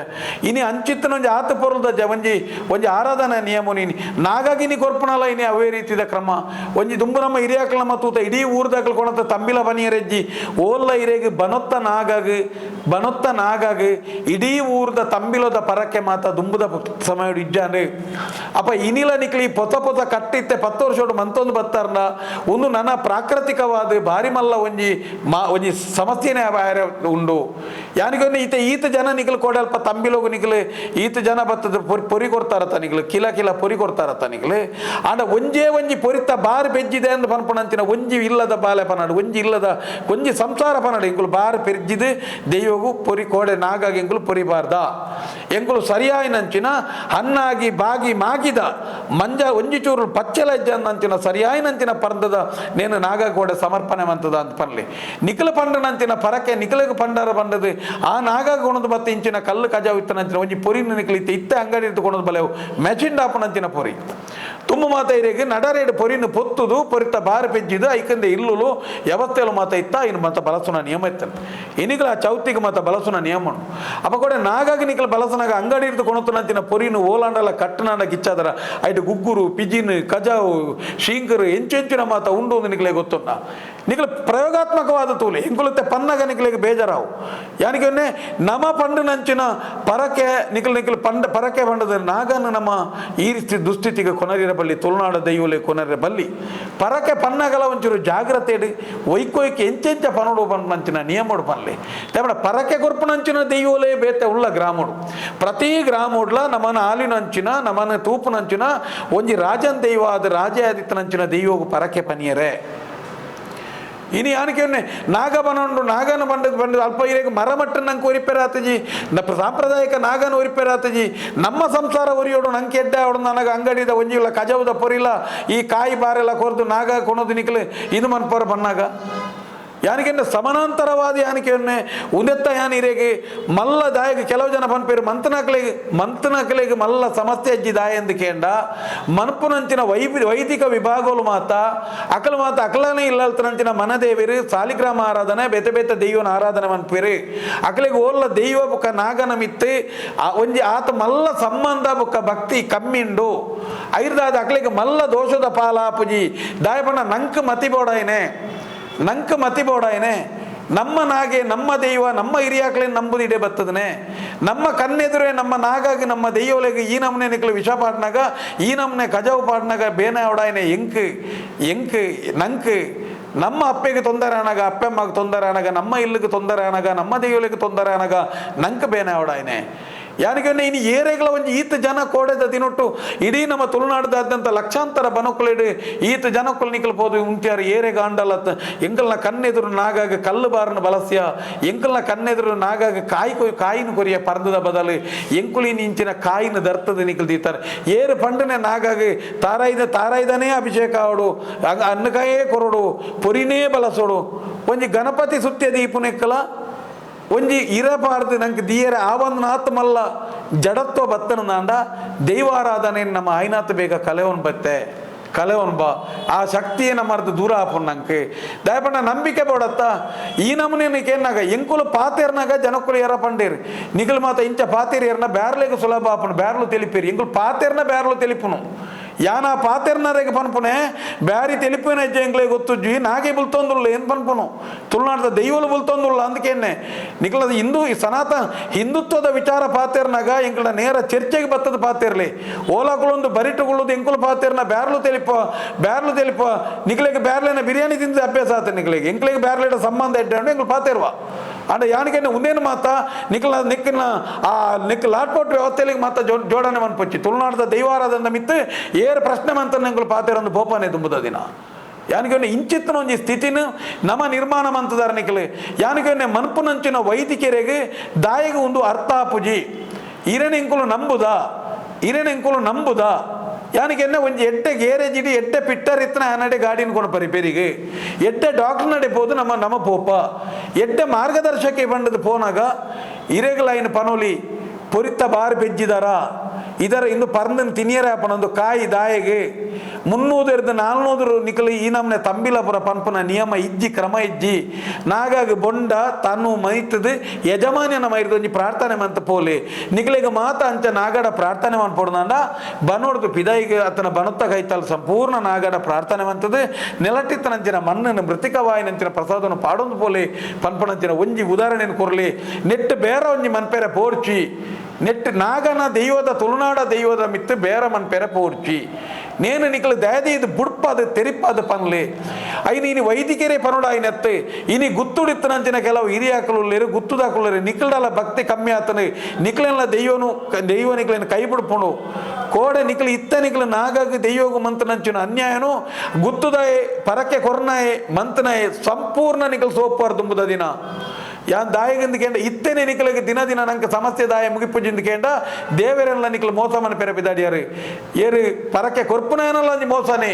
ಇನಿ ಅಂಚಿತ್ತಿನ ಒಂಜಿ ಆತ ಪೊರ್ಲುದ ಒಂಜಿ ಒಂಜಿ ಆರಾಧನಾ ನಿಯಮ ನೀನಿ ನಾಗಾಗಿನಿ ಕೊರ್ಪಣಲ್ಲ ಇನಿ ಅವೇ ರೀತಿದ ಕ್ರಮ. ಒಂಜಿ ದುಂಬು ನಮ್ಮ ಹಿರಿಯಾಕಲ ನಮ್ಮ ತೂತ ಇಡೀ ಊರ್ದಾಕಲ್ ಕೊಣತ ತಂಬಿಲ ಬನಿಯರೆಜ್ಜಿ. ಓಲ್ಲ ಇರೆಗ್ ಬನೊತ್ತ ನಾಗಾಗ ಬನೊತ್ತ ನಾಗಾಗ, ಇಡೀ ಊರ್ದ ತಂಬಿಲದ ಪರಕ್ಕೆ ಮಾತ ದುಂಬುದ ಸಮಯ ಇಜ್ಜಾಂಡ್ರೆ ಅಪ್ಪ ಇನಿಲ ನಿಕ್ಲಿ ಪೊತ ಪೊತ ಕಟ್ಟಿತ್ತೆ ಪತ್ತು ವರ್ಷ ಮಂತೊಂದು ಬತ್ತಾರ್ನ ಒಂದು ನನ್ನ ಪ್ರಾಕೃತಿಕವಾದ ಬಾರಿ ಮಲ್ಲ ಒಂಜಿ ಮಾ, ಒಂಜಿ ಸಮಸ್ಯೆನೇ ಬೇರೆ ಉಂಡು. ಯಾನಿಗೊಂದು ಈತ ಈತ ಜನ ನಿಖಲು ಕೊಡಲ್ಪ ತಂಬಿಲೋಗು ನಿಖಲು, ಈತ ಜನ ಬತ್ತದ ಪೊರಿ ಪೊರಿ ಕೊಡ್ತಾರ ನಿಖಲು, ಕಿಲ ಕಿಲ ಪೊರಿ ಕೊಡ್ತಾರ ನಿಖಲು. ಆಂಡ ಒಂಜೇ ಒಂಜಿ ಪೊರಿತ ಬಾರ್ ಬೆಜ್ಜಿದೆ ಅಂದು ಪನ್ಪಣಂತಿನ ಒಂಜಿ ಇಲ್ಲದ ಬಾಲೆ ಪನಾಡು, ಒಂಜಿ ಇಲ್ಲದ, ಒಂಜಿ ಸಂಸಾರ ಪನಾಡು ಎಂಕುಲು ಬಾರ್ ಪೆರ್ಜಿದು ದೈವಗು ಪೊರಿ ಕೋಡೆ ನಾಗಾಗಿ ಎಂಕುಲು ಪೊರಿಬಾರ್ದ ಎಂಕುಲು ಸರಿಯಾಯಿನಂಚಿನ ಹಣ್ಣಾಗಿ ಬಾಗಿ ಮಾಗಿದ, ಮಂಜ ಒಂಜಿ ಚೂರು ಪಚ್ಚಲಜ್ಜಂದಂಚಿನ ಸರಿಯಾಯಿನಂಚಿನ ಪರ್ದದ, ನೇನು ನಾಗ ಕೋಡೆ ಸಮರ್ಪಣೆ ಮಂತದ ಅಂತ ಪನ್ಲಿ. ನಿಖಲ ಪಂಡನಂತಿನ ಪರಕೆ ನಿಖಲಗ ಪಂಡರ ಪಂಡದು ಆ ನಾಗ ಗುಣದ ಬತ್ತ ಇಂಚಿನ ಕಲ್ಲು ಕಜಾವ್ ಇತ್ತನಂಚಿನ ಒಂಜಿ ಪೊರಿನ ನಿಖಲಿತ್ತೆ, ಇತ್ತೆ ಅಂಗಡಿ ಇಟ್ಟುಕೊಳೋದು ಬಲೆವು. ಮೆಚಿಂಡ್ ಆಪನಂಚಿನ ಪೊರಿ. ತುಂಬ ಮಾತ ಇರೆಗೆ ನಡರೇಡು ಪೊರಿನ ಪೊತ್ತುದು, ಪೊರಿತ ಬಾರ ಪೆಜ್ಜಿದು, ಐಕಂದೆ ಇಲ್ಲುಲು, ಯಾವತ್ತೇಲು ಮಾತ ಇತ್ತ, ಇನ್ನು ಮತ ಬಲಸುನ ನಿಯಮ ಇತ್ತಂತೆ. ಆ ಚೌತಿಗೆ ಮತ ಬಲಸುನ ನಿಯಮನು. ಅಪ್ಪ ಕೂಡ ನಾಗಾಗಿ ನಿಕಲ್ ಬಳಸನಾಗ ಅಂಗಡಿ ಹಿಡಿದು ಕೊಣತುನಂತಿನ ಪೊರಿನು ಓಲಾಂಡಲ ಕಟ್ಟನಾಂಡ ಗಿಚ್ಚಾದರ ಐಟು ಗುಗ್ಗುರು, ಪಿಜಿನ್, ಕಜಾವು ಶೀಂಕರು ಎಂಚೆಂಚಿನ ಮಾತ ಉಂಡು ಒಂದು ನಿಖಲೆ ಗೊತ್ತುಂಡ ನಿಖಲ ಪ್ರಯೋಗಾತ್ಮಕವಾದ ತೂಲೆ, ಹಿಂಗುಲತ್ತೆ ಪನ್ನಗ ನಿಖಲಿಗೆ ಬೇಜಾರಾವು. ಯಾನಿಗೊನ್ನೆ ನಮ ಪಂಡಿನಂಚಿನ ಪರಕೆ, ನಿಕಲ್ ನಿಕಲ್ ಪಂಡ, ಪರಕೆ ಪಂಡದ ನಾಗನ ನಮ್ಮ ಈ ರೀತಿ ದುಸ್ಥಿತಿಗೆ ಕೊನರಿರ ಬಲ್ಲಿ ತುಳುನಾಡು ದೈವಲೆ ಕೊನೆರೆ ಬಲ್ಲಿ ಪರಕೆ ಪನ್ನಗಲ ಒಂಚೂರು ಜಾಗ್ರತೆ ಒಯ್ಕೊಯ್ಕೆ ಎಂಚೆಂಚ ಪನೋಡು ಪಂಪಂಚಿನ ನಿಯಮಡು ಪನ್ಲೆ ತೇಮಡ ಪರಕೆ ಗುರ್ಪಣಂಚಿನ ದೈವಲೆ ಬೇತೆ ಉಳ್ಳ ಗ್ರಾಮಡು. ಪ್ರತಿ ಗ್ರಾಮೋಡ್ಲ ನಮನ ಹಾಲಿನಂಚಿನ, ನಮನ ತೂಪುನಂಚಿನ, ಒಂಜಿ ರಾಜನ್ ದೈವ ಆದ ರಾಜೇ ಆದಿತ್ತನಂಚಿನ ದೈವಗು ಪರಕೆ ಪನಿಯರೆ. ಬನೊಂಡು ನಾಗನ ಬಂಡದ ಬಂಡ ಅಲ್ಪ ಇರೇಗ ಮರಮಟ್ಟ ನಂಗೆ ಒರಿಪೆರಾತಜಿ ನ ಸಾಂಪ್ರದಾಯಿಕ ನಾಗನ ಒರಿಪೆರಾತಜಿ ನಮ್ಮ ಸಂಸಾರ ಒರಿಯೋಡು ನಂಗೆ ಎಡ್ಡೆ ಅವಡು ನನಗೆ ಅಂಗಡಿದ ಒಂಜಿಲ್ಲ ಕಜವುದ ಪೊರಿಲ್ಲ ಈ ಕಾಯಿ ಬಾರೆಲ್ಲ ಕೊರ್ದು ನಾಗ ಕೊಣದು ನಿಕ್ಲೆ ಇದು ಮನ್ಪೋರ ಬನ್ನಾಗ ಯಾನಿಗೆಂದ್ರೆ ಸಮಾನಾಂತರವಾದ ಯಾನಿಕೆಯನ್ನೇ ಉದೆತ್ತ ಯಾನಿರೇಗೆ ಮಲ್ಲ ದಾಯಿಗೆ ಕೆಲವು ಜನ ಪನ್ಪೇರು, ಮಂತನಕಲೆಗೆ ಮಂತನಕಲೆಗೆ ಮಲ್ಲ ಸಮಸ್ಯೆ ಅಜ್ಜಿ ದಾಯ ಎಂದು ಕೇಂಡ, ಮನಪುನಂಚಿನ ವೈ ವೈದಿಕ ವಿಭಾಗಗಳು ಮಾತ, ಅಕಲು ಮಾತ ಅಕಲನೇ ಇಲ್ಲಲ್ತನಂಚಿನ ಮನದೇವಿರು, ಸಾಲಿಗ್ರಾಮ ಆರಾಧನೆ, ಬೇತೆ ಬೆತ್ತ ದೈವನ ಆರಾಧನೆ ಮನ್ಪೇರು. ಅಕಲಿಗೆ ಓಲ್ಲ ದೈವ ಬುಕ್ಕ ನಾಗನ ಮಿತ್ತು ಒಂಜಿ ಆತ ಮಲ್ಲ ಸಂಬಂಧ ಬುಕ್ಕ ಭಕ್ತಿ ಕಮ್ಮಿಂಡು. ಐರ್ದಾದ ಅಕಲಿಗೆ ಮಲ್ಲ ದೋಷದ ಪಾಲಾಪುಜಿ, ದಾಯ ಬಣ್ಣ ನಂಕ್ ಮತಿ ಬೋಡಾಯ್ನೆ ನಂಕ ಮತಿ ಬೋಡಾಯನೆ. ನಮ್ಮ ನಾಗೆ, ನಮ್ಮ ದೈವ, ನಮ್ಮ ಹಿರಿಯಾಕ್ಲೆ ನಂಬುದಿಡೆ ಬತ್ತದನೆ. ನಮ್ಮ ಕಣ್ಣೆದುರೇ, ನಮ್ಮ ನಾಗಾಗಿ, ನಮ್ಮ ದೈವಲೆಗೆ ಈ ನಮ್ನೆ ನಿಕ್ಲು ವಿಷ ಪಾಡ್ನಾಗ ಈ ನಮ್ನೆ ಕಜಾವು ಪಾಡ್ನಾಗ ಬೇನೆ ಅವಡಾಯನೆ ಎಂಕ್ ಎಂಕ್, ನಂಕ್, ನಮ್ಮ ಅಪ್ಪೆಗೆ ತೊಂದರೆ ಅನಗ ಅಪ್ಪೆಮ್ಮಗೆ ತೊಂದರೆ ಅನಗ ನಮ್ಮ ಇಲ್ಲಿಗೆ ತೊಂದರೆ ಅನಗ ನಮ್ಮ ದೈವಲಿಗೆ ತೊಂದರೆ ಅನಗ ನಂಕ್ ಬೇನೆ ಅವಡಾಯನೆ ಯಾನಿಗೆ ಇನ್ನು ಏರೆಗಳ ಒಂದು ಈತ ಜನ ಕೋಡೆದ ದಿನೊಟ್ಟು ಇಡೀ ನಮ್ಮ ತುಳುನಾಡದಾದ್ಯಂತ ಲಕ್ಷಾಂತರ ಬನಕುಳಿಡು ಈತ ಜನಕ್ಕುಲು ನಿಕಲ್ ಪೋದು ಉಂಟ್ಯಾರ ಏರೆ ಗಾಂಡಲತ್ ಎಂಕಲ್ನ ಕಣ್ಣೆದುರು ನಾಗಾಗ ಕಲ್ಲು ಬಾರನ ಬಲಸ್ಯ ಎಂಕಲ್ನ ಕಣ್ಣೆದುರು ನಾಗಾಗ ಕಾಯಿ ಕೊಯ್, ಕಾಯಿನ ಕೊರಿಯ ಪರ್ದದ ಬದಲು ಎಂಕುಲಿ ನಿಂಚಿನ ಕಾಯಿನ ದರ್ತದ ನಿಕಲ್ ದೀತಾರೆ ಏರು ಪಂಡನೆ ನಾಗಾಗ ತಾರಾಯ್ದ, ತಾರಾಯ್ದನೇ ಅಭಿಷೇಕ ಆಡು ಅನ್ನಕಾಯೇ ಕೊರಡು, ಪೊರಿನೇ ಬಲಸೋಡು ಒಂಜಿ ಗಣಪತಿ ಸುತ್ಯ ದೀಪುನೆಕ್ಕಲ ಒಂಜಿ ಇರಬಾರದು ನಂಗೆ ದಿಯರ ಮಲ್ಲ ಜಡತ್ವ ಬತ್ತನ ನಾಂಡ, ದೈವಾರಾಧನೆ ನಮ್ಮ ಆಯ್ನಾತ್ ಬೇಗ ಕಲೆವನ್ ಬತ್ತೆ, ಕಲೆವನ್ ಬಾ. ಆ ಶಕ್ತಿಯೇ ನಮ್ಮರ್ದು ದೂರ ಆಪನ್ ನಂಗೆ. ದಯಪಣ್ಣ ನಂಬಿಕೆ ಬೋಡತ್ತ. ಈ ನಮೂನೆ ಏನಾಗ ಎಂಕುಲು ಪಾತೇರ್ನಾಗ ಜನಕ್ಕಳು ಏರ ಪಂಡೀರಿ. ನಿಗಲ್ ಮಾತ ಇಂಚ ಪಾತೇರಿ ಏರ್ನ ಬ್ಯಾರ್ಲೆಗೆ ಸುಲಭ ಆಪನು ಬ್ಯಾರ್ಲು ತಿಳಿಪಿರಿ. ಎಂಕುಲು ಪಾತೇರ್ನ ಬ್ಯಾರ್ಲು ತಿಳಿಪುನು. ಯಾನ ಪಾತೆರ್ನರೇಗ ಪನ್ಪುನೆ, ಬ್ಯಾರಿ తెలిపోయిన ಗೊತ್ತು గుర్తుజ్జి ನಾಗೆ బుల్తోందుళ్ళు ಏನು ಪನ್ಪುನು? ತುಳುನಾಡದ ದೈವಲು ಬುಲ್ತೊಂದುಲ್ಲ ಅಂದ್ಕೇನೆ ನಿಕ್ಲದ ಹಿಂದೂ ಸನಾತನ ಹಿಂದುತ್ವದ ವಿಚಾರ ಪಾತೆರ್ನಾಗ ಎಂಕಲ ನೇರ ಚರ್ಚೆಗೆ ಬತ್ತದ ಪಾತೇರ್ಲಿ. ಓಲಾಗುಳೊಂದು ಬರಿಟುಗುಳದು ಎಂಕುಲು ಪಾತೆರ್ನ ಬ್ಯಾರ್ಲು ತೆಲಿಪ ಬ್ಯಾರ್ಲು ತೆಲಿಪ ನಿಖಲಿಗೆ ಬ್ಯಾರ್ಲೆನ ಬಿರಿಯಾನಿ ತಿಂದ ಅಭ್ಯಾಸ ಆತ ನಿಖಲಿಗೆ ಎಂಕಲಿಗೆ ಸಂಬಂಧ ಸಂಬಂಧ ಇಟ್ಕೊಂಡು ಎಂಕಲು ಪಾತೆರ್ವ. ಅಂದ್ರೆ ಯಾನಿಗೆ ಒಂದೇನು ಮಾತ, ನಿಕ್ಲ, ನಿಕ್ಕಿನ, ಆ, ನಿಕ್ ಲಾಟ್ಪೋಟ್ ವ್ಯವಸ್ಥೆಯಲ್ಲಿ ಮಾತ ಜೋಡಣೆ ಮನ್ಪಚ್ಚಿ. ತುಳುನಾಡದ ದೈವಾರಾಧನ ಮಿತ್ತು ಏರು ಪ್ರಶ್ನೆ ಮಂತ ನಂಗಳು ಪಾತೆರೊಂದು ತುಂಬುದ ದಿನ. ಯಾನಿಗೆ ಇಂಚಿತ್ತಿನ ಒಂಜಿ ಸ್ಥಿತಿನ ನಮ ನಿರ್ಮಾಣ ಮಂತದಾರ ಯಾನಿಗೊನ್ನೆ ಯಾನಿಗೆ ಮನ್ಪುನಂಚಿನ ವೈದಿಕರಿಗೆ ದಾಯಿಗೆ ಒಂದು ಅರ್ಥ ಆಪುಜಿ ಇರೇನ ಇಂಕುಲು ನಂಬುದ, ಇರೇನ ಇಂಕುಲು ನಂಬುದ. ಯಾನಿಗೆನ್ನೆ ಒಂಜಿ ಎಟ್ಟೆ ಇಡಿ ಎಟ್ಟೆ ಪಿಟ್ಟರ್ ಇತ್ತನ ಆನಡೆ ಗಾಡಿನ ಕೊಣ ಪರಿಪೇರಿಗೆ. ಎಟ್ಟೆ ಡಾಕ್ಟರ್ ನಡೆ ಪೋದು ನಮ್ಮ ನಮ್ಮ ಪೋಪ. ಎಡ್ಡೆ ಮಾರ್ಗದರ್ಶಕ ಬಂಡದ ಪೋನಾಗ ಇರೆಗಲೈನ ಪನೋಲಿ, ಪೊರಿತ್ತ ಬಾರಿ ಬೆಜ್ಜಿದಾರ. ಇದರ ಪರ್ಂದನ್ ತಿನಿಯರ ಪನೊಂದು ಕಾಯಿ ದಾಯಗೆ ಮುನ್ನೂದರಿಂದ ನಾಲ್ನೂದರು ನಿಕಲಿ ಈ ನಮ್ನೆ ತಂಬಿಲಪುರ ಪನ್ಪನ ನಿಯಮ ಇಜ್ಜಿ, ಕ್ರಮ ಇಜ್ಜಿ. ನಾಗಾಗಿ ಬೊಂಡ ತನ್ನು ಮೈತದು ಯಜಮಾನ್ಯನ ಒಂಜಿ ಪ್ರಾರ್ಥನೆ ಮಂತ ಪೋಲಿ. ನಿಕಲಿಗೆ ಮಾತ ಅಂಚ ನಾಗಡ ಪ್ರಾರ್ಥನೆ ಮನ್ಪೊಡ್ದಂಡ ಬನೋಡ್ದು ಪಿದಾಯಿಗೆ ಆತನ ಬನತ್ತ ಕೈತಲ್ ಸಂಪೂರ್ಣ ನಾಗಡ ಪ್ರಾರ್ಥನೆ ಮಂತದು. ನೆಲಟಿತ್ತನಂಚಿನ ಮಣ್ಣನ್ನು ಮೃತಿಕವಾಯಿನಂಚಿನ ಪ್ರಸಾದನ ಪಾಡೊಂದು ಪೋಲಿ. ಪನ್ಪನಂಚಿನ ಒಂಜಿ ಉದಾಹರಣೆಯನ್ನು ಕೊರಲಿ. ನೆಟ್ಟು ಬೇರೆ ಒಂಜಿ ಮನ್ಪೇರ ಪೋರ್ಚಿ. ನೆಟ್ಟು ನಾಗನ ದೈವದ, ತುಳುನಾಡ ದೈವದ ಮಿತ್ತು ಬೇರಮನ್ ಮನ್ಪೇರ ಪೋರ್ಚಿ. ನೇನು ನಿಕಲು ದಯದಿ ಇದು ಬುಡ್ಪದು, ತೆರಿಪದ ಪನ್ಲೆ. ಐನು ಇನಿ ವೈದಿಕರೇ ಪನುಡ ಐನತ್ತೆ ಇನಿ ಗುತ್ತುಡಿತ್ತನಂಚಿನ ಕೆಲವು ಹಿರಿಯಾಕಲು ಗುತ್ತುದಾಕುಳ್ಳರು ನಿಕ್ಲಡಲ ಭಕ್ತಿ ಕಮ್ಮಿ ಆತನು. ನಿಕ್ಲೆಲ್ಲ ದೈವನು ದೈವ ನಿಕ್ಲೇನು ಕೈ ಬಿಡ್ಪುಣು. ಕೋಡೆ ನಿಕ್ಲು ಇತ್ತ ನಿಕ್ಲು ನಾಗಾಗಿ ದೈವಗು ಮಂತನಂಚಿನ ಅನ್ಯಾಯನು. ಗುತ್ತುದಾಯೆ ಪರಕ್ಕೆ ಕೊರ್ನಾಯೆ, ಮಂತನಾಯೆ, ಸಂಪೂರ್ಣ ನಿಕ್ಲು ಸೋಪಾರು ತುಂಬುದ ದಿನ. ಯಾನ್ ದಾಯಗಿಂದ ಕೇಂದ್ರ ಇತ್ತೇನೆ ನಿಖಲಿಗೆ ದಿನ ದಿನ ನಂಗೆ ಸಮಸ್ಯೆ ದಾಯ ಮುಗಿಪುಜಿಂದ ಕೇಂದ್ರ ದೇವರೆಲ್ಲ ನಿಖಲು ಮೋಸ ಮನ ಪೆರ ಬಿದ್ದಾಡಿಯಾರು ಏರು ಪರಕ್ಕೆ ಕೊರ್ಪುನಯನಲ್ಲ ಒಂಜಿ ಮೋಸನೆ